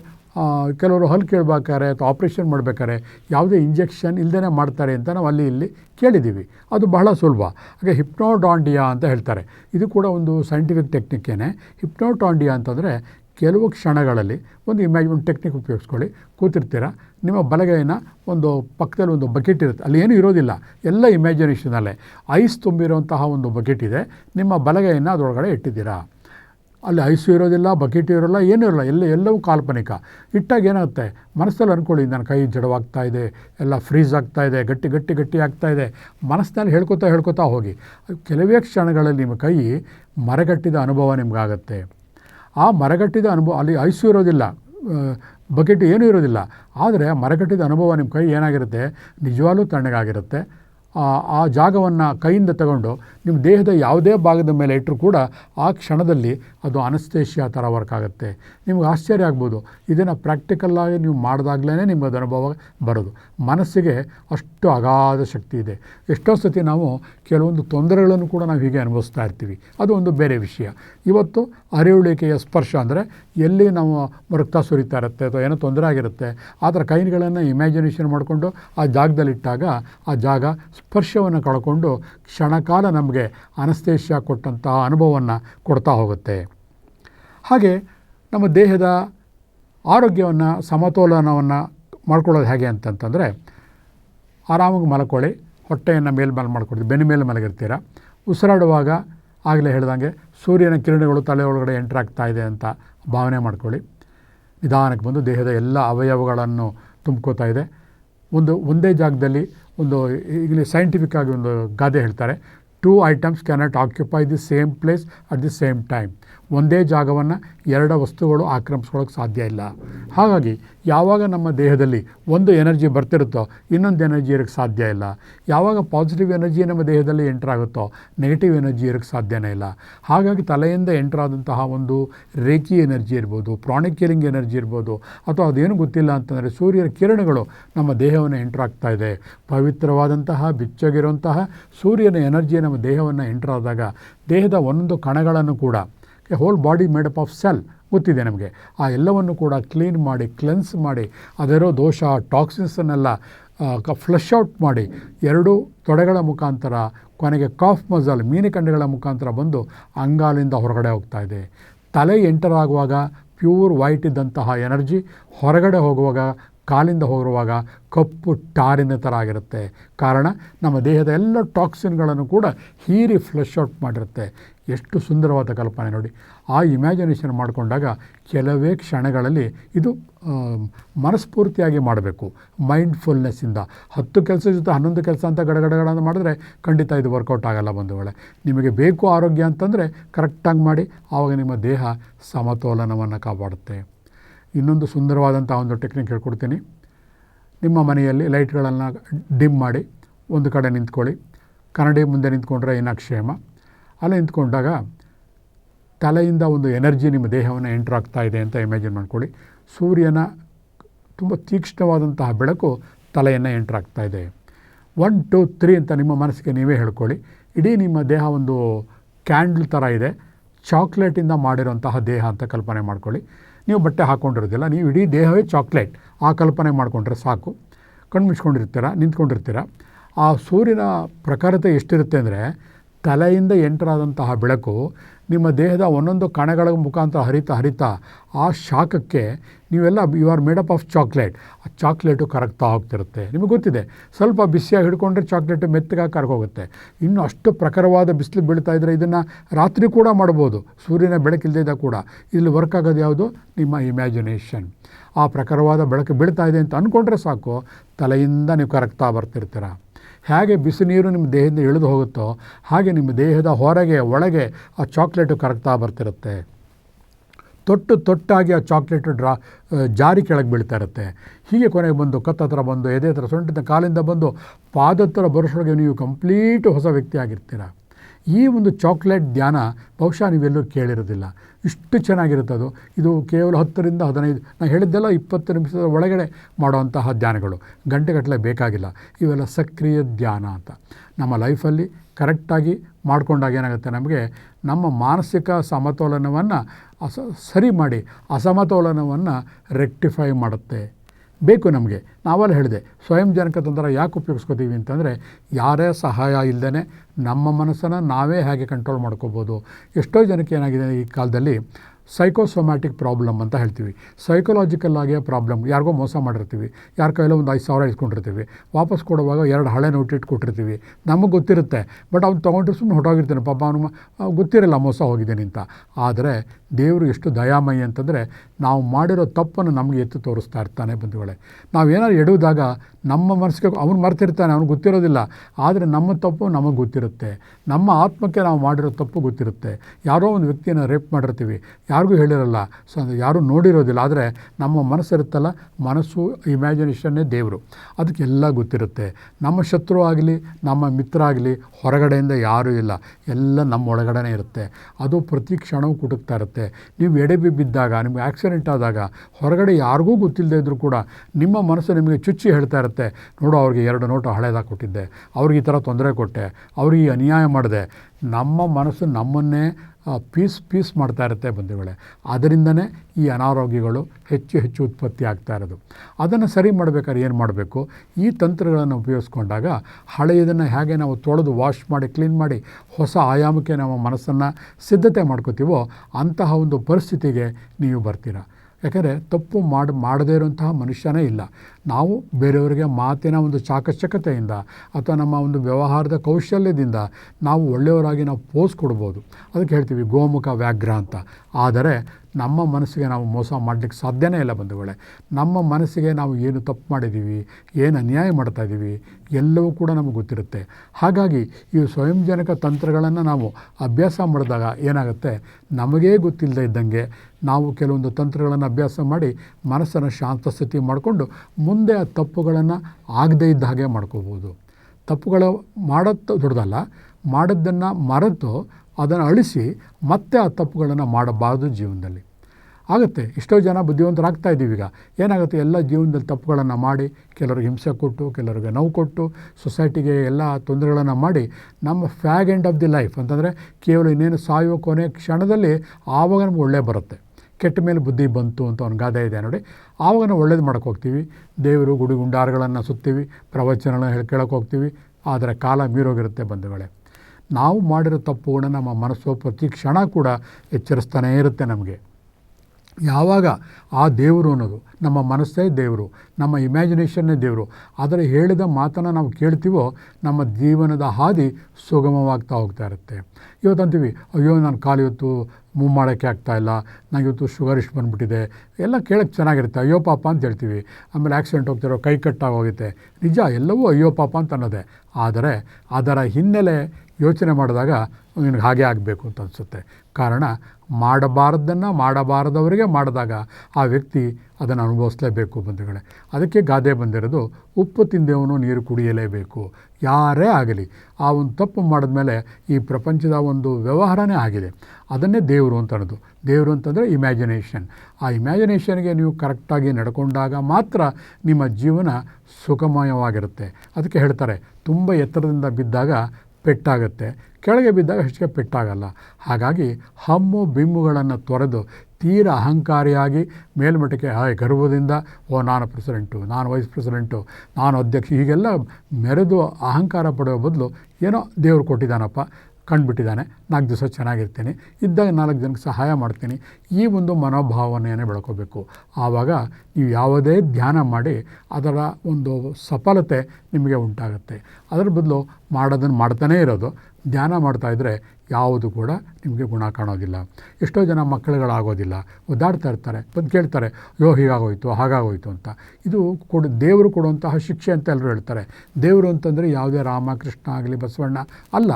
ಕೆಲವರು ಹಲ್ಲು ಕೇಳಬೇಕಾರೆ ಅಥವಾ ಆಪ್ರೇಷನ್ ಮಾಡಬೇಕಾರೆ ಯಾವುದೇ ಇಂಜೆಕ್ಷನ್ ಇಲ್ಲದೇ ಮಾಡ್ತಾರೆ ಅಂತ ನಾವು ಅಲ್ಲಿ ಇಲ್ಲಿ ಕೇಳಿದ್ದೀವಿ. ಅದು ಬಹಳ ಸುಲಭ. ಹಾಗೆ ಹಿಪ್ನೋಡಾಂಡಿಯಾ ಅಂತ ಹೇಳ್ತಾರೆ. ಇದು ಕೂಡ ಒಂದು ಸೈಂಟಿಫಿಕ್ ಟೆಕ್ನಿಕ್ಕೇನೆ ಹಿಪ್ನೋಟಾಂಡಿಯಾ ಅಂತಂದರೆ ಕೆಲವು ಕ್ಷಣಗಳಲ್ಲಿ ಒಂದು ಇಮ್ಯಾಜ್ ಟೆಕ್ನಿಕ್ ಉಪಯೋಗಿಸ್ಕೊಳ್ಳಿ. ಕೂತಿರ್ತೀರ? ನಿಮ್ಮ ಬಲಗೈನ ಒಂದು ಪಕ್ಕದಲ್ಲಿ ಒಂದು ಬಕೆಟ್ ಇರುತ್ತೆ. ಅಲ್ಲಿ ಏನೂ ಇರೋದಿಲ್ಲ. ಎಲ್ಲ ಇಮ್ಯಾಜಿನೇಷನಲ್ಲೇ ಐಸ್ ತುಂಬಿರುವಂತಹ ಒಂದು ಬಕೆಟ್ ಇದೆ. ನಿಮ್ಮ ಬಲಗೈನ ಅದರೊಳಗಡೆ ಇಟ್ಟಿದ್ದೀರಾ? ಅಲ್ಲಿ ಐಸು ಇರೋದಿಲ್ಲ, ಬಕೆಟ್ ಇರೋಲ್ಲ, ಏನೂ ಇರೋಲ್ಲ, ಎಲ್ಲ, ಎಲ್ಲವೂ ಕಾಲ್ಪನಿಕ. ಇಟ್ಟಾಗ ಏನಾಗುತ್ತೆ? ಮನಸ್ಸಲ್ಲಿ ಅಂದ್ಕೊಳ್ಳಿ ನನ್ನ ಕೈ ಜಡವಾಗ್ತಾ ಇದೆ, ಎಲ್ಲ ಫ್ರೀಜ್ ಆಗ್ತಾ ಇದೆ, ಗಟ್ಟಿ ಗಟ್ಟಿ ಗಟ್ಟಿ ಆಗ್ತಾ ಇದೆ. ಮನಸ್ಸಿನಲ್ಲಿ ಹೇಳ್ಕೊತಾ ಹೇಳ್ಕೊತಾ ಹೋಗಿ. ಕೆಲವೇ ಕ್ಷಣಗಳಲ್ಲಿ ನಿಮ್ಮ ಕೈ ಮರಗಟ್ಟಿದ ಅನುಭವ ನಿಮಗಾಗತ್ತೆ. ಆ ಮರಗಟ್ಟಿದ ಅನುಭವ, ಅಲ್ಲಿ ಐಸು ಇರೋದಿಲ್ಲ ಬಕೆಟ್ ಏನೂ ಇರೋದಿಲ್ಲ, ಆದರೆ ಮರಗಟ್ಟಿದ ಅನುಭವ ನಿಮ್ಮ ಕೈ ಏನಾಗಿರುತ್ತೆ? ನಿಜವಾಗ್ಲೂ ತಣ್ಣಗಾಗಿರುತ್ತೆ. ಆ- ಜಾಗವನ್ನು ಕೈಯಿಂದ ತಗೊಂಡು ನಿಮ್ಮ ದೇಹದ ಯಾವುದೇ ಭಾಗದ ಮೇಲೆ ಇಟ್ಟರೂ ಕೂಡ ಆ ಕ್ಷಣದಲ್ಲಿ ಅದು ಅನಸ್ತೇಷಿಯಾ ಥರ ವರ್ಕ್ ಆಗುತ್ತೆ. ನಿಮ್ಗೆ ಆಶ್ಚರ್ಯ ಆಗ್ಬೋದು. ಇದನ್ನು ಪ್ರಾಕ್ಟಿಕಲ್ಲಾಗಿ ನೀವು ಮಾಡಿದಾಗಲೇ ನಿಮ್ಗೆ ಅದು ಅನುಭವ ಬರೋದು. ಮನಸ್ಸಿಗೆ ಅಷ್ಟು ಅಗಾಧ ಶಕ್ತಿ ಇದೆ. ಎಷ್ಟೋ ಸತಿ ನಾವು ಕೆಲವೊಂದು ತೊಂದರೆಗಳನ್ನು ಕೂಡ ನಾವು ಹೀಗೆ ಅನುಭವಿಸ್ತಾ ಇರ್ತೀವಿ. ಅದು ಒಂದು ಬೇರೆ ವಿಷಯ. ಇವತ್ತು ಅರಿವಳಿಕೆಯ ಸ್ಪರ್ಶ ಅಂದರೆ ಎಲ್ಲಿ ನಾವು ರಕ್ತ ಸುರಿತಾ ಇರುತ್ತೆ ಅಥವಾ ಏನೋ ತೊಂದರೆ ಆಗಿರುತ್ತೆ, ಆ ಥರ ಕೈಗಳನ್ನು ಇಮ್ಯಾಜಿನೇಷನ್ ಮಾಡಿಕೊಂಡು ಆ ಜಾಗದಲ್ಲಿಟ್ಟಾಗ ಆ ಜಾಗ ಸ್ಪರ್ಶವನ್ನು ಕಳ್ಕೊಂಡು ಕ್ಷಣಕಾಲ ನಮಗೆ ಅನಸ್ತೇಷ್ಯ ಕೊಟ್ಟಂತಹ ಅನುಭವವನ್ನು ಕೊಡ್ತಾ ಹೋಗುತ್ತೆ. ಹಾಗೆ ನಮ್ಮ ದೇಹದ ಆರೋಗ್ಯವನ್ನು, ಸಮತೋಲನವನ್ನು ಮಾಡ್ಕೊಳ್ಳೋದು ಹೇಗೆ ಅಂತಂತಂದರೆ, ಆರಾಮಾಗಿ ಮಲ್ಕೊಳ್ಳಿ, ಹೊಟ್ಟೆಯನ್ನು ಮೇಲ್ಮೇಲೆ ಮಾಡ್ಕೊಡ್ತೀವಿ, ಬೆನ್ನ ಮೇಲೆ ಮಲಗಿರ್ತೀರ, ಉಸಿರಾಡುವಾಗ ಆಗಲೇ ಹೇಳ್ದಂಗೆ ಸೂರ್ಯನ ಕಿರಣಗಳು ತಲೆ ಒಳಗಡೆ ಎಂಟ್ರ್ ಆಗ್ತಾ ಇದೆ ಅಂತ ಭಾವನೆ ಮಾಡ್ಕೊಳ್ಳಿ. ನಿಧಾನಕ್ಕೆ ಬಂದು ದೇಹದ ಎಲ್ಲ ಅವಯವಗಳನ್ನು ತುಂಬ್ಕೋತಾ ಇದೆ. ಒಂದು, ಒಂದೇ ಜಾಗದಲ್ಲಿ ಒಂದು, ಇಲ್ಲಿ ಸೈಂಟಿಫಿಕ್ ಆಗಿ ಒಂದು ಗಾದೆ ಹೇಳ್ತಾರೆ two items cannot occupy the same place at the same time ಒಂದೇ ಜಾಗವನ್ನು ಎರಡು ವಸ್ತುಗಳು ಆಕ್ರಮಿಸ್ಕೊಳ್ಳೋಕೆ ಸಾಧ್ಯ ಇಲ್ಲ. ಹಾಗಾಗಿ ಯಾವಾಗ ನಮ್ಮ ದೇಹದಲ್ಲಿ ಒಂದು ಎನರ್ಜಿ ಬರ್ತಿರುತ್ತೋ ಇನ್ನೊಂದು ಎನರ್ಜಿ ಇರೋಕ್ಕೆ ಸಾಧ್ಯ ಇಲ್ಲ. ಯಾವಾಗ ಪಾಸಿಟಿವ್ ಎನರ್ಜಿ ನಮ್ಮ ದೇಹದಲ್ಲಿ ಎಂಟರ್ ಆಗುತ್ತೋ ನೆಗೆಟಿವ್ ಎನರ್ಜಿ ಇರೋಕ್ಕೆ ಸಾಧ್ಯನೇ ಇಲ್ಲ. ಹಾಗಾಗಿ ತಲೆಯಿಂದ ಎಂಟರ್ ಆದಂತಹ ಒಂದು ರೇಖಿ ಎನರ್ಜಿ ಇರ್ಬೋದು, ಪ್ರಾಣಿಕ್ ಕಿಲಿಂಗ್ ಎನರ್ಜಿ ಇರ್ಬೋದು, ಅಥವಾ ಅದೇನು ಗೊತ್ತಿಲ್ಲ ಅಂತಂದರೆ ಸೂರ್ಯನ ಕಿರಣಗಳು ನಮ್ಮ ದೇಹವನ್ನು ಎಂಟರ್ ಆಗ್ತಾ ಇದೆ. ಪವಿತ್ರವಾದಂತಹ, ಬಿಚ್ಚಗಿರುವಂತಹ ಸೂರ್ಯನ ಎನರ್ಜಿ ನಮ್ಮ ದೇಹವನ್ನು ಎಂಟರ್ ಆದಾಗ ದೇಹದ ಒಂದೊಂದು ಕಣಗಳನ್ನು ಕೂಡ whole body made up of cell ಗೊತ್ತಿದೆ ನಮಗೆ. ಆ ಎಲ್ಲವನ್ನು ಕೂಡ ಕ್ಲೀನ್ ಮಾಡಿ ಕ್ಲೆನ್ಸ್ ಮಾಡಿ, ಅದರೋ ದೋಷ ಟಾಕ್ಸಿನ್ಸನ್ನೆಲ್ಲ ಫ್ಲಶ್ ಔಟ್ ಮಾಡಿ, ಎರಡು ತೊಡೆಗಳ ಮುಖಾಂತರ, ಕೊನೆಗೆ ಕಾಫ್ ಮಜಲ್ ಮೀನಿಕಂಡಗಳ ಮುಖಾಂತರ ಬಂದು ಅಂಗಾಲಿಂದ ಹೊರಗಡೆ ಹೋಗ್ತಾ ಇದೆ. ತಲೆ ಎಂಟರ್ ಆಗುವಾಗ ಪ್ಯೂರ್ ವೈಟ್ ಇದ್ದಂತಹ ಎನರ್ಜಿ ಹೊರಗಡೆ ಹೋಗುವಾಗ, ಕಾಲಿಂದ ಹೋಗುವಾಗ ಕಪ್ಪು ಟಾರಿನ ಥರ ಆಗಿರುತ್ತೆ. ಕಾರಣ ನಮ್ಮ ದೇಹದ ಎಲ್ಲ ಟಾಕ್ಸಿನ್ಗಳನ್ನು ಕೂಡ ಹೀರಿ ಫ್ಲಶ್ ಔಟ್ ಮಾಡಿರುತ್ತೆ. ಎಷ್ಟು ಸುಂದರವಾದ ಕಲ್ಪನೆ ನೋಡಿ. ಆ ಇಮ್ಯಾಜಿನೇಷನ್ ಮಾಡಿಕೊಂಡಾಗ ಕೆಲವೇ ಕ್ಷಣಗಳಲ್ಲಿ ಇದು ಮನಸ್ಫೂರ್ತಿಯಾಗಿ ಮಾಡಬೇಕು. ಮೈಂಡ್ಫುಲ್ನೆಸ್ಸಿಂದ ಹತ್ತು ಕೆಲಸ ಜೊತೆ ಹನ್ನೊಂದು ಕೆಲಸ ಅಂತ ಗಡಗಡಗಡ ಅಂತ ಮಾಡಿದ್ರೆ ಖಂಡಿತ ಇದು ವರ್ಕೌಟ್ ಆಗಲ್ಲ ವೇಳೆ. ನಿಮಗೆ ಬೇಕು ಆರೋಗ್ಯ ಅಂತಂದರೆ ಕರೆಕ್ಟಾಗಿ ಮಾಡಿ, ಆವಾಗ ನಿಮ್ಮ ದೇಹ ಸಮತೋಲನವನ್ನು ಕಾಪಾಡುತ್ತೆ. ಇನ್ನೊಂದು ಸುಂದರವಾದಂಥ ಒಂದು ಟೆಕ್ನಿಕ್ ಹೇಳ್ಕೊಡ್ತೀನಿ. ನಿಮ್ಮ ಮನೆಯಲ್ಲಿ ಲೈಟ್ಗಳನ್ನು ಡಿಮ್ ಮಾಡಿ, ಒಂದು ಕಡೆ ನಿಂತ್ಕೊಳ್ಳಿ. ಕನ್ನಡಿ ಮುಂದೆ ನಿಂತ್ಕೊಂಡ್ರೆ ಏನಕ್ಷೇಮ ಕ್ಷೇಮ ಅಲ್ಲಿ ನಿಂತ್ಕೊಂಡಾಗ ತಲೆಯಿಂದ ಒಂದು ಎನರ್ಜಿ ನಿಮ್ಮ ದೇಹವನ್ನು ಎಂಟ್ರ್ ಆಗ್ತಾ ಇದೆ ಅಂತ ಇಮ್ಯಾಜಿನ್ ಮಾಡ್ಕೊಳ್ಳಿ. ಸೂರ್ಯನ ತುಂಬ ತೀಕ್ಷ್ಣವಾದಂತಹ ಬೆಳಕು ತಲೆಯನ್ನು ಎಂಟ್ರ್ ಆಗ್ತಾ ಇದೆ. ಒನ್ ಟು ತ್ರೀ ಅಂತ ನಿಮ್ಮ ಮನಸ್ಸಿಗೆ ನೀವೇ ಹೇಳ್ಕೊಳ್ಳಿ. ಇಡೀ ನಿಮ್ಮ ದೇಹ ಒಂದು ಕ್ಯಾಂಡ್ಲ್ ಥರ ಇದೆ. ಚಾಕ್ಲೇಟಿಂದ ಮಾಡಿರೋಂತಹ ದೇಹ ಅಂತ ಕಲ್ಪನೆ ಮಾಡ್ಕೊಳ್ಳಿ. ನೀವು ಬಟ್ಟೆ ಹಾಕ್ಕೊಂಡಿರೋದಿಲ್ಲ ನೀವು ಇಡೀ ದೇಹವೇ ಚಾಕ್ಲೇಟ್ ಆ ಕಲ್ಪನೆ ಮಾಡಿಕೊಂಡ್ರೆ ಸಾಕು. ಕಣ್ಣು ನಿಂತ್ಕೊಂಡಿರ್ತೀರ? ಆ ಸೂರ್ಯನ ಪ್ರಖರತೆ ಎಷ್ಟಿರುತ್ತೆ ಅಂದರೆ ತಲೆಯಿಂದ ಎಂಟರಾದಂತಹ ಬೆಳಕು ನಿಮ್ಮ ದೇಹದ ಒಂದೊಂದು ಕಣಗಳ ಮುಖಾಂತರ ಹರಿತಾ ಹರಿತಾ ಆ ಶಾಖಕ್ಕೆ ನೀವೆಲ್ಲ you are made up of chocolate ಆ ಚಾಕ್ಲೇಟು ಕರಗ್ತಾ ಹೋಗ್ತಿರುತ್ತೆ. ನಿಮಗೆ ಗೊತ್ತಿದೆ, ಸ್ವಲ್ಪ ಬಿಸಿಯಾಗಿ ಹಿಡ್ಕೊಂಡ್ರೆ ಚಾಕ್ಲೇಟು ಮೆತ್ತಗಾಗಿ ಕರಗೋಗುತ್ತೆ. ಇನ್ನು ಅಷ್ಟು ಪ್ರಖರವಾದ ಬಿಸಿಲು ಬೀಳ್ತಾ ಇದ್ದರೆ ಇದನ್ನು ರಾತ್ರಿ ಕೂಡ ಮಾಡ್ಬೋದು. ಸೂರ್ಯನ ಬೆಳಕಿಲ್ಲದಿದ್ದ ಕೂಡ. ಇಲ್ಲಿ ವರ್ಕ್ ಆಗೋದು ಯಾವುದು? ನಿಮ್ಮ ಇಮ್ಯಾಜಿನೇಷನ್ ಆ ಪ್ರಖರವಾದ ಬೆಳಕು ಬೀಳ್ತಾ ಇದೆ ಅಂತ ಅಂದ್ಕೊಂಡ್ರೆ ಸಾಕು, ತಲೆಯಿಂದ ನೀವು ಕರಗ್ತಾ ಬರ್ತಿರ್ತೀರ. ಹೇಗೆ ಬಿಸಿ ನೀರು ನಿಮ್ಮ ದೇಹದಿಂದ ಇಳಿದು ಹೋಗುತ್ತೋ ಹಾಗೆ ನಿಮ್ಮ ದೇಹದ ಹೊರಗೆ, ಒಳಗೆ ಆ ಚಾಕ್ಲೇಟು ಕರಗ್ತಾ ಬರ್ತಿರುತ್ತೆ. ತೊಟ್ಟು ತೊಟ್ಟಾಗಿ ಆ ಚಾಕ್ಲೇಟು ಡ್ರಾ ಜಾರಿ ಕೆಳಗೆ ಬೀಳ್ತಾ ಇರುತ್ತೆ. ಹೀಗೆ ಕೊನೆಗೆ ಬಂದು, ಕತ್ತ ಹತ್ರ ಬಂದು, ಎದೆ ಹತ್ರ, ಸೊಂಟದ ಕಾಲಿಂದ ಬಂದು ಪಾದ ಹತ್ರ ಬರೋಷ್ಟೊಳಗೆ ನೀವು ಕಂಪ್ಲೀಟ್ ಹೊಸ ವ್ಯಕ್ತಿ ಆಗಿರ್ತೀರ ಈ ಒಂದು ಚಾಕ್ಲೇಟ್ ಧ್ಯಾನ ಬಹುಶಃ ನೀವೆಲ್ಲೂ ಕೇಳಿರೋದಿಲ್ಲ. ಇಷ್ಟು ಚೆನ್ನಾಗಿರುತ್ತೆ ಅದು. ಇದು ಕೇವಲ ಹತ್ತರಿಂದ ಹದಿನೈದು ನಾನು ಹೇಳಿದ್ದೆಲ್ಲ ಇಪ್ಪತ್ತು ನಿಮಿಷದ ಒಳಗಡೆ ಮಾಡುವಂತಹ ಧ್ಯಾನಗಳು. ಗಂಟೆಗಟ್ಟಲೆ ಬೇಕಾಗಿಲ್ಲ. ಇವೆಲ್ಲ ಸಕ್ರಿಯ ಧ್ಯಾನ ಅಂತ. ನಮ್ಮ ಲೈಫಲ್ಲಿ ಕರೆಕ್ಟಾಗಿ ಮಾಡಿಕೊಂಡಾಗ ಏನಾಗುತ್ತೆ ನಮಗೆ, ನಮ್ಮ ಮಾನಸಿಕ ಸಮತೋಲನವನ್ನು ಅಸ, ಸರಿ ಮಾಡಿ ಅಸಮತೋಲನವನ್ನು ರೆಕ್ಟಿಫೈ ಮಾಡುತ್ತೆ. ಬೇಕು ನಮಗೆ. ನಾವೆಲ್ಲ ಹೇಳಿದೆ ಸ್ವಯಂ ಜನಕ ತಂತ್ರ ಯಾಕೆ ಉಪಯೋಗಿಸ್ಕೋತೀವಿ ಅಂತಂದರೆ, ಯಾರೇ ಸಹಾಯ ಇಲ್ಲದೇ ನಮ್ಮ ಮನಸ್ಸನ್ನು ನಾವೇ ಹೇಗೆ ಕಂಟ್ರೋಲ್ ಮಾಡ್ಕೋಬೋದು. ಎಷ್ಟೋ ಜನಕ್ಕೆ ಏನಾಗಿದೆ ಈ ಕಾಲದಲ್ಲಿ ಸೈಕೋಸೊಮ್ಯಾಟಿಕ್ ಪ್ರಾಬ್ಲಮ್ ಅಂತ ಹೇಳ್ತೀವಿ. ಸೈಕೊಲಾಜಿಕಲ್ ಆಗೇ ಪ್ರಾಬ್ಲಮ್ ಯಾರಿಗೋ ಮೋಸ ಮಾಡಿರ್ತೀವಿ. ಯಾರ ಕೈಲೋ ಒಂದು ಐದು ಸಾವಿರ ಇಸ್ಕೊಂಡಿರ್ತೀವಿ. ವಾಪಸ್ ಕೊಡುವಾಗ ಎರಡು ಹಳೆ ನೋಟ್ ಇಟ್ಟು ಕೊಟ್ಟಿರ್ತೀವಿ. ನಮಗೆ ಗೊತ್ತಿರುತ್ತೆ. ಬಟ್ ಅವ್ನು ತೊಗೊಂಡ್ರೆ ಸುಮ್ಮನೆ ಹೊಟ್ಟೋಗಿರ್ತಾನೆ ಪಾಪ ಅವನು ಗೊತ್ತಿರಲ್ಲ ಮೋಸ ಹೋಗಿದ್ದೇನೆ ಅಂತ. ಆದರೆ ದೇವರು ಎಷ್ಟು ದಯಾಮಯಿ ಅಂತಂದರೆ ನಾವು ಮಾಡಿರೋ ತಪ್ಪನ್ನು ನಮಗೆ ಎತ್ತು ತೋರಿಸ್ತಾ ಇರ್ತಾನೆ ಬಂಧುಗಳೇ. ನಾವೇನಾದ್ರು ಎಡುವುದಾಗ ನಮ್ಮ ಮನಸ್ಸಿಗೆ ಅವನು ಮರ್ತಿರ್ತಾನೆ ಅವ್ನಿಗೆ ಗೊತ್ತಿರೋದಿಲ್ಲ. ಆದರೆ ನಮ್ಮ ತಪ್ಪು ನಮಗೆ ಗೊತ್ತಿರುತ್ತೆ. ನಮ್ಮ ಆತ್ಮಕ್ಕೆ ನಾವು ಮಾಡಿರೋ ತಪ್ಪು ಗೊತ್ತಿರುತ್ತೆ. ಯಾರೋ ಒಂದು ವ್ಯಕ್ತಿಯನ್ನು ರೇಪ್ ಮಾಡಿರ್ತೀವಿ. ಯಾರಿಗೂ ಹೇಳಿರಲ್ಲ. ಸೊ ಅದು ಯಾರೂ ನೋಡಿರೋದಿಲ್ಲ. ಆದರೆ ನಮ್ಮ ಮನಸ್ಸಿರುತ್ತಲ್ಲ, ಮನಸ್ಸು ಇಮ್ಯಾಜಿನೇಷನ್ನೇ ದೇವರು. ಅದಕ್ಕೆಲ್ಲ ಗೊತ್ತಿರುತ್ತೆ. ನಮ್ಮ ಶತ್ರು ಆಗಲಿ, ನಮ್ಮ ಮಿತ್ರ ಆಗಲಿ, ಹೊರಗಡೆಯಿಂದ ಯಾರೂ ಇಲ್ಲ. ಎಲ್ಲ ನಮ್ಮ ಒಳಗಡೆನೇ ಇರುತ್ತೆ. ಅದು ಪ್ರತಿ ಕ್ಷಣವೂ ಕುಟುಕ್ತಾ ಇರುತ್ತೆ. ನೀವು ಎಡೆಬಿ ಬಿದ್ದಾಗ, ನಿಮಗೆ ಆಕ್ಸಿಡೆಂಟ್ ಆದಾಗ ಹೊರಗಡೆ ಯಾರಿಗೂ ಗೊತ್ತಿಲ್ಲದೆ ಇದ್ದರೂ ಕೂಡ ನಿಮ್ಮ ಮನಸ್ಸು ನಿಮಗೆ ಚುಚ್ಚಿ ಹೇಳ್ತಾ ಇರುತ್ತೆ, ನೋಡು ಅವ್ರಿಗೆ ಎರಡು ನೋಟು ಹಳೇದಾಗ ಕೊಟ್ಟಿದ್ದೆ, ಅವ್ರಿಗೆ ಈ ಥರ ತೊಂದರೆ ಕೊಟ್ಟೆ, ಅವ್ರಿಗೆ ಅನ್ಯಾಯ ಮಾಡಿದೆ ನಮ್ಮ ಮನಸ್ಸು ನಮ್ಮನ್ನೇ ಪೀಸ್ ಪೀಸ್ ಮಾಡ್ತಾ ಇರುತ್ತೆ ಬಂಧುಗಳೇ. ಅದರಿಂದನೇ ಈ ಅನಾರೋಗ್ಯಗಳು ಹೆಚ್ಚು ಹೆಚ್ಚು ಉತ್ಪತ್ತಿ ಆಗ್ತಾ ಇರೋದು. ಅದನ್ನು ಸರಿ ಮಾಡಬೇಕಾದ್ರೆ ಏನು ಮಾಡಬೇಕು? ಈ ತಂತ್ರಗಳನ್ನು ಉಪಯೋಗಿಸ್ಕೊಂಡಾಗ ಹಳೆಯದನ್ನು ಹೇಗೆ ನಾವು ತೊಳೆದು ವಾಶ್ ಮಾಡಿ, ಕ್ಲೀನ್ ಮಾಡಿ, ಹೊಸ ಆಯಾಮಕ್ಕೆ ನಮ್ಮ ಮನಸ್ಸನ್ನು ಸಿದ್ಧತೆ ಮಾಡ್ಕೋತೀವೋ ಅಂತಹ ಒಂದು ಪರಿಸ್ಥಿತಿಗೆ ನೀವು ಬರ್ತೀರ? ಯಾಕೆಂದರೆ ತಪ್ಪು ಮಾಡಿ, ಮಾಡದೇ ಇರುವಂತಹ ಮನುಷ್ಯನೇ ಇಲ್ಲ. ನಾವು ಬೇರೆಯವರಿಗೆ ಮಾತಿನ ಒಂದು ಚಾಕಚಕತೆಯಿಂದ ಅಥವಾ ನಮ್ಮ ಒಂದು ವ್ಯವಹಾರದ ಕೌಶಲ್ಯದಿಂದ ನಾವು ಒಳ್ಳೆಯವರಾಗಿ ನಾವು ಪೋಸ್ ಕೊಡ್ಬೋದು. ಅದಕ್ಕೆ ಹೇಳ್ತೀವಿ ಗೋಮುಖ ವ್ಯಾಘ್ರ ಅಂತ. ಆದರೆ ನಮ್ಮ ಮನಸ್ಸಿಗೆ ನಾವು ಮೋಸ ಮಾಡಲಿಕ್ಕೆ ಸಾಧ್ಯನೇ ಇಲ್ಲ ಬಂಧುಗಳೇ. ನಮ್ಮ ಮನಸ್ಸಿಗೆ ನಾವು ಏನು ತಪ್ಪು ಮಾಡಿದ್ದೀವಿ, ಏನು ಅನ್ಯಾಯ ಮಾಡ್ತಾ ಇದ್ದೀವಿ, ಎಲ್ಲವೂ ಕೂಡ ನಮಗೆ ಗೊತ್ತಿರುತ್ತೆ. ಹಾಗಾಗಿ ಈ ಸ್ವಯಂಜನಕ ತಂತ್ರಗಳನ್ನು ನಾವು ಅಭ್ಯಾಸ ಮಾಡಿದಾಗ ಏನಾಗುತ್ತೆ? ನಮಗೇ ಗೊತ್ತಿಲ್ಲದೆ ಇದ್ದಂಗೆ ನಾವು ಕೆಲವೊಂದು ತಂತ್ರಗಳನ್ನು ಅಭ್ಯಾಸ ಮಾಡಿ ಮನಸ್ಸನ್ನು ಶಾಂತ ಸ್ಥಿತಿ ಮಾಡಿಕೊಂಡು ಮುಂದೆ ಆ ತಪ್ಪುಗಳನ್ನು ಆಗದೇ ಇದ್ದ ಹಾಗೆ ಮಾಡ್ಕೋಬೋದು. ತಪ್ಪುಗಳು ಮಾಡೋದು ದೊಡ್ಡದಲ್ಲ, ಮಾಡಿದ್ದನ್ನು ಮರೆತು ಅದನ್ನು ಅಳಿಸಿ ಮತ್ತೆ ಆ ತಪ್ಪುಗಳನ್ನು ಮಾಡಬಾರ್ದು ಜೀವನದಲ್ಲಿ. ಆಗುತ್ತೆ, ಎಷ್ಟೋ ಜನ ಬುದ್ಧಿವಂತರಾಗ್ತಾ ಇದ್ದೀವಿ ಈಗ. ಏನಾಗುತ್ತೆ, ಎಲ್ಲ ಜೀವನದಲ್ಲಿ ತಪ್ಪುಗಳನ್ನು ಮಾಡಿ, ಕೆಲವ್ರಿಗೆ ಹಿಂಸೆ ಕೊಟ್ಟು, ಕೆಲವ್ರಿಗೆ ನೋವು ಕೊಟ್ಟು, ಸೊಸೈಟಿಗೆ ಎಲ್ಲ ತೊಂದರೆಗಳನ್ನು ಮಾಡಿ, ನಮ್ಮ fag end of the life ಅಂತಂದರೆ ಕೇವಲ ಇನ್ನೇನು ಸಾಯುವ ಕೊನೆ ಕ್ಷಣದಲ್ಲಿ ಆವಾಗ ನಮ್ಗೆ ಒಳ್ಳೆ ಬರುತ್ತೆ. ಕೆಟ್ಟ ಮೇಲೆ ಬುದ್ಧಿ ಬಂತು ಅಂತ ಒಂದು ಗಾದೆ ಇದೆ ನೋಡಿ. ಆವಾಗ ನಾವು ಒಳ್ಳೇದು ಮಾಡೋಕ್ಕೆ ಹೋಗ್ತೀವಿ. ದೇವರು ಗುಡಿ ಗುಂಡಾರಗಳನ್ನು ಸುತ್ತೀವಿ. ಪ್ರವಚನಗಳನ್ನು ಹೇಳಿ ಕೇಳೋಕೆ ಹೋಗ್ತೀವಿ. ಆದರೆ ಕಾಲ ಮೀರೋಗಿರುತ್ತೆ ಬಂಧುಗಳೇ. ನಾವು ಮಾಡಿರೋ ತಪ್ಪುಗಳನ್ನ ನಮ್ಮ ಮನಸ್ಸು ಪ್ರತಿ ಕ್ಷಣ ಕೂಡ ಎಚ್ಚರಿಸ್ತಾನೇ ಇರುತ್ತೆ ನಮಗೆ. ಯಾವಾಗ ಆ ದೇವರು ಅನ್ನೋದು, ನಮ್ಮ ಮನಸ್ಸೇ ದೇವರು, ನಮ್ಮ ಇಮ್ಯಾಜಿನೇಷನ್ನೇ ದೇವರು. ಆದರೆ ಹೇಳಿದ ಮಾತನ್ನು ನಾವು ಕೇಳ್ತೀವೋ, ನಮ್ಮ ಜೀವನದ ಹಾದಿ ಸುಗಮವಾಗ್ತಾ ಹೋಗ್ತಾ ಇರುತ್ತೆ. ಇವತ್ತು ಅಂತೀವಿ ಅಯ್ಯೋ, ನಾನು ಕಾಲು ಇವತ್ತು ಮೂವ್ ಮಾಡೋಕ್ಕೆ ಆಗ್ತಾಯಿಲ್ಲ ನನಗೆ ಇವತ್ತು ಶುಗರ್ ಇಷ್ಟು ಬಂದುಬಿಟ್ಟಿದೆ. ಎಲ್ಲ ಕೇಳೋಕ್ಕೆ ಚೆನ್ನಾಗಿರುತ್ತೆ, ಅಯ್ಯೋ ಪಾಪ ಅಂತ ಹೇಳ್ತೀವಿ. ಆಮೇಲೆ ಆಕ್ಸಿಡೆಂಟ್ ಹೋಗ್ತಿರೋ, ಕೈ ಕಟ್ಟಾಗಿ ಹೋಗುತ್ತೆ ನಿಜ, ಎಲ್ಲವೂ ಅಯ್ಯೋ ಪಾಪ ಅಂತ ಅನ್ನೋದೇ. ಆದರೆ ಅದರ ಹಿನ್ನೆಲೆ ಯೋಚನೆ ಮಾಡಿದಾಗ, ನಿನಗೆ ಹಾಗೆ ಆಗಬೇಕು ಅಂತ ಅನಿಸುತ್ತೆ. ಕಾರಣ ಮಾಡಬಾರ್ದನ್ನು ಮಾಡಬಾರದವರಿಗೆ ಮಾಡಿದಾಗ ಆ ವ್ಯಕ್ತಿ ಅದನ್ನು ಅನುಭವಿಸಲೇಬೇಕು ಬಂಧುಗಳೇ. ಅದಕ್ಕೆ ಗಾದೆ ಬಂದಿರೋದು ಉಪ್ಪು ತಿಂದೆವನು ನೀರು ಕುಡಿಯಲೇಬೇಕು. ಯಾರೇ ಆಗಲಿ, ಆ ಒಂದು ತಪ್ಪು ಮಾಡಿದ್ಮೇಲೆ ಈ ಪ್ರಪಂಚದ ಒಂದು ವ್ಯವಹಾರನೇ ಆಗಿದೆ. ಅದನ್ನೇ ದೇವರು ಅಂತ ಅನ್ನೋದು. ದೇವರು ಅಂತಂದರೆ ಇಮ್ಯಾಜಿನೇಷನ್. ಆ ಇಮ್ಯಾಜಿನೇಷನ್ಗೆ ನೀವು ಕರೆಕ್ಟಾಗಿ ನಡ್ಕೊಂಡಾಗ ಮಾತ್ರ ನಿಮ್ಮ ಜೀವನ ಸುಖಮಯವಾಗಿರುತ್ತೆ. ಅದಕ್ಕೆ ಹೇಳ್ತಾರೆ, ತುಂಬ ಎತ್ತರದಿಂದ ಬಿದ್ದಾಗ ಪೆಟ್ಟಾಗುತ್ತೆ. ಕೆಳಗೆ ಬಿದ್ದಾಗ ಹೆಚ್ಚಿಗೆ ಪೆಟ್ಟಾಗಲ್ಲ. ಹಾಗಾಗಿ ಹಮ್ಮು ಬಿಮ್ಮುಗಳನ್ನು ತೊರೆದು ತೀರ ಅಹಂಕಾರಿಯಾಗಿ ಮೇಲ್ಮಟ್ಟಕ್ಕೆ, ಹಾಯ್, ಗರ್ವದಿಂದ, ಓ, ನಾನು ಪ್ರೆಸಿಡೆಂಟು, ನಾನು ವೈಸ್ ಪ್ರೆಸಿಡೆಂಟು, ನಾನು ಅಧ್ಯಕ್ಷ, ಹೀಗೆಲ್ಲ ಮೆರೆದು ಅಹಂಕಾರ ಪಡೆಯೋ ಬದಲು ಏನೋ ದೇವರು ಕೊಟ್ಟಿದ್ದಾನಪ್ಪ. ಕಂಡುಬಿಟ್ಟಿದ್ದಾನೆ. ನಾಲ್ಕು ದಿವಸ ಚೆನ್ನಾಗಿರ್ತೀನಿ. ಇದ್ದಾಗ ನಾಲ್ಕು ಜನಕ್ಕೆ ಸಹಾಯ ಮಾಡ್ತೀನಿ. ಈ ಒಂದು ಮನೋಭಾವನೆಯನ್ನು ಬೆಳ್ಕೋಬೇಕು. ಆವಾಗ ನೀವು ಯಾವುದೇ ಧ್ಯಾನ ಮಾಡಿ ಅದರ ಒಂದು ಸಫಲತೆ ನಿಮಗೆ ಉಂಟಾಗುತ್ತೆ. ಅದರ ಬದಲು ಮಾಡೋದನ್ನು ಮಾಡ್ತಾನೇ ಇರೋದು. ಧ್ಯಾನ ಮಾಡ್ತಾಯಿದ್ರೆ ಯಾವುದು ಕೂಡ ನಿಮಗೆ ಗುಣ ಕಾಣೋದಿಲ್ಲ. ಎಷ್ಟೋ ಜನ ಮಕ್ಕಳುಗಳಾಗೋದಿಲ್ಲ. ಒದ್ದಾಡ್ತಾ ಇರ್ತಾರೆ. ಬಂದು ಕೇಳ್ತಾರೆ ಯೋ ಹೀಗಾಗೋಯ್ತು, ಹಾಗಾಗೋಯ್ತು ಅಂತ. ಇದು ಕೊಡು ದೇವರು ಕೊಡುವಂತಹ ಶಿಕ್ಷೆ ಅಂತ ಎಲ್ಲರೂ ಹೇಳ್ತಾರೆ. ದೇವರು ಅಂತಂದರೆ ಯಾವುದೇ ರಾಮ, ಕೃಷ್ಣ ಆಗಲಿ, ಬಸವಣ್ಣ ಅಲ್ಲ.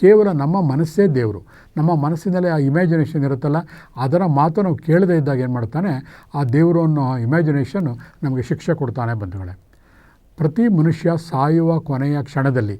ಕೇವಲ ನಮ್ಮ ಮನಸ್ಸೇ ದೇವರು. ನಮ್ಮ ಮನಸ್ಸಿನಲ್ಲಿ ಆ ಇಮ್ಯಾಜಿನೇಷನ್ ಇರುತ್ತಲ್ಲ, ಅದರ ಮಾತು ನಾವು ಕೇಳದೇ ಇದ್ದಾಗ ಏನು ಮಾಡ್ತಾನೆ, ಆ ದೇವರು ಅನ್ನೋ ಇಮ್ಯಾಜಿನೇಷನ್ನು ನಮಗೆ ಶಿಕ್ಷೆ ಕೊಡ್ತಾನೆ ಬಂಧುಗಳೇ. ಪ್ರತಿ ಮನುಷ್ಯ ಸಾಯುವ ಕೊನೆಯ ಕ್ಷಣದಲ್ಲಿ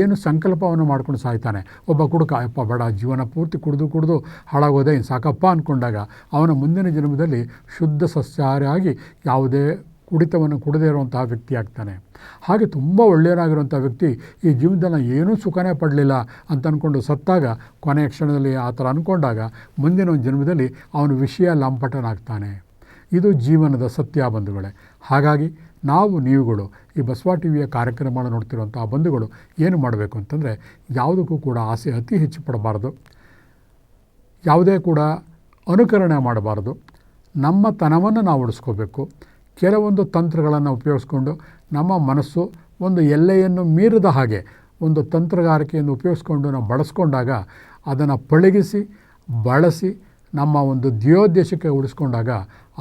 ಏನು ಸಂಕಲ್ಪವನ್ನು ಮಾಡ್ಕೊಂಡು ಸಾಯ್ತಾನೆ? ಒಬ್ಬ ಕುಡುಕ ಅಪ್ಪ ಬೇಡ, ಜೀವನ ಪೂರ್ತಿ ಕುಡಿದು ಕುಡಿದು ಹಾಳಾಗೋದೇ ಸಾಕಪ್ಪ ಅಂದ್ಕೊಂಡಾಗ ಅವನ ಮುಂದಿನ ಜನ್ಮದಲ್ಲಿ ಶುದ್ಧ ಸಸ್ಯಾಹಾರಿಯಾಗಿ ಯಾವುದೇ ಕುಡಿತವನ್ನು ಕುಡದೇ ಇರುವಂತಹ ವ್ಯಕ್ತಿ ಆಗ್ತಾನೆ. ಹಾಗೆ ತುಂಬ ಒಳ್ಳೆಯನಾಗಿರುವಂಥ ವ್ಯಕ್ತಿ ಈ ಜೀವನದಲ್ಲಿ ಏನೂ ಸುಖನೇ ಪಡಲಿಲ್ಲ ಅಂತ ಅಂದ್ಕೊಂಡು ಸತ್ತಾಗ ಕೊನೆಯ ಕ್ಷಣದಲ್ಲಿ ಆ ಥರ ಅಂದ್ಕೊಂಡಾಗ ಮುಂದಿನ ಒಂದು ಜನ್ಮದಲ್ಲಿ ಅವನು ವಿಷಯ ಲಂಪಟನಾಗ್ತಾನೆ. ಇದು ಜೀವನದ ಸತ್ಯ ಬಂಧುಗಳೇ. ಹಾಗಾಗಿ ನಾವು ನೀವುಗಳು ಈ ಬಸವ ಟಿ ವಿಯ ಕಾರ್ಯಕ್ರಮಗಳನ್ನು ನೋಡ್ತಿರುವಂಥ ಬಂಧುಗಳು ಏನು ಮಾಡಬೇಕು ಅಂತಂದರೆ ಯಾವುದಕ್ಕೂ ಕೂಡ ಆಸೆ ಅತಿ ಹೆಚ್ಚು ಪಡಬಾರ್ದು. ಯಾವುದೇ ಕೂಡ ಅನುಕರಣೆ ಮಾಡಬಾರ್ದು. ನಮ್ಮ ತನವನ್ನು ನಾವು ಉಳಿಸ್ಕೋಬೇಕು. ಕೆಲವೊಂದು ತಂತ್ರಗಳನ್ನು ಉಪಯೋಗಿಸ್ಕೊಂಡು ನಮ್ಮ ಮನಸ್ಸು ಒಂದು ಎಲ್ಲೆಯನ್ನು ಮೀರಿದ ಹಾಗೆ ಒಂದು ತಂತ್ರಗಾರಿಕೆಯನ್ನು ಉಪಯೋಗಿಸ್ಕೊಂಡು ನಾವು ಬಳಸ್ಕೊಂಡಾಗ ಅದನ್ನು ಪಳಗಿಸಿ, ಬಳಸಿ ನಮ್ಮ ಒಂದು ಧ್ಯೇಯೋದ್ದೇಶಕ್ಕೆ ಉಳಿಸ್ಕೊಂಡಾಗ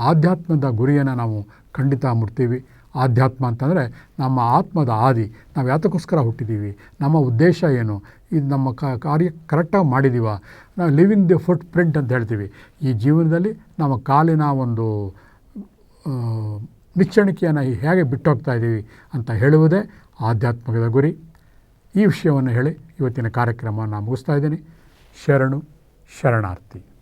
ಆಧ್ಯಾತ್ಮದ ಗುರಿಯನ್ನು ನಾವು ಖಂಡಿತ ಮುಟ್ತೀವಿ. ಆಧ್ಯಾತ್ಮ ಅಂತಂದರೆ ನಮ್ಮ ಆತ್ಮದ ಆದಿ, ನಾವು ಯಾತಕ್ಕೋಸ್ಕರ ಹುಟ್ಟಿದ್ದೀವಿ ನಮ್ಮ ಉದ್ದೇಶ ಏನು ಇದು ನಮ್ಮ ಕಾರ್ಯ ಕರೆಕ್ಟಾಗಿ ಮಾಡಿದ್ದೀವ ನಾವು ಲಿವಿಂಗ್ ದಿ ಫುಟ್ ಪ್ರಿಂಟ್ ಅಂತ ಹೇಳ್ತೀವಿ. ಈ ಜೀವನದಲ್ಲಿ ನಮ್ಮ ಕಾಲಿನ ಒಂದು ನಿಚ್ಚಣಿಕೆಯನ್ನು ಹೇಗೆ ಬಿಟ್ಟೋಗ್ತಾ ಇದ್ದೀವಿ ಅಂತ ಹೇಳುವುದೇ ಆಧ್ಯಾತ್ಮಿಕದ ಗುರಿ. ಈ ವಿಷಯವನ್ನು ಹೇಳಿ ಇವತ್ತಿನ ಕಾರ್ಯಕ್ರಮವನ್ನು ಮುಗಿಸ್ತಾ ಇದ್ದೀನಿ. ಶರಣು, ಶರಣಾರ್ಥಿ.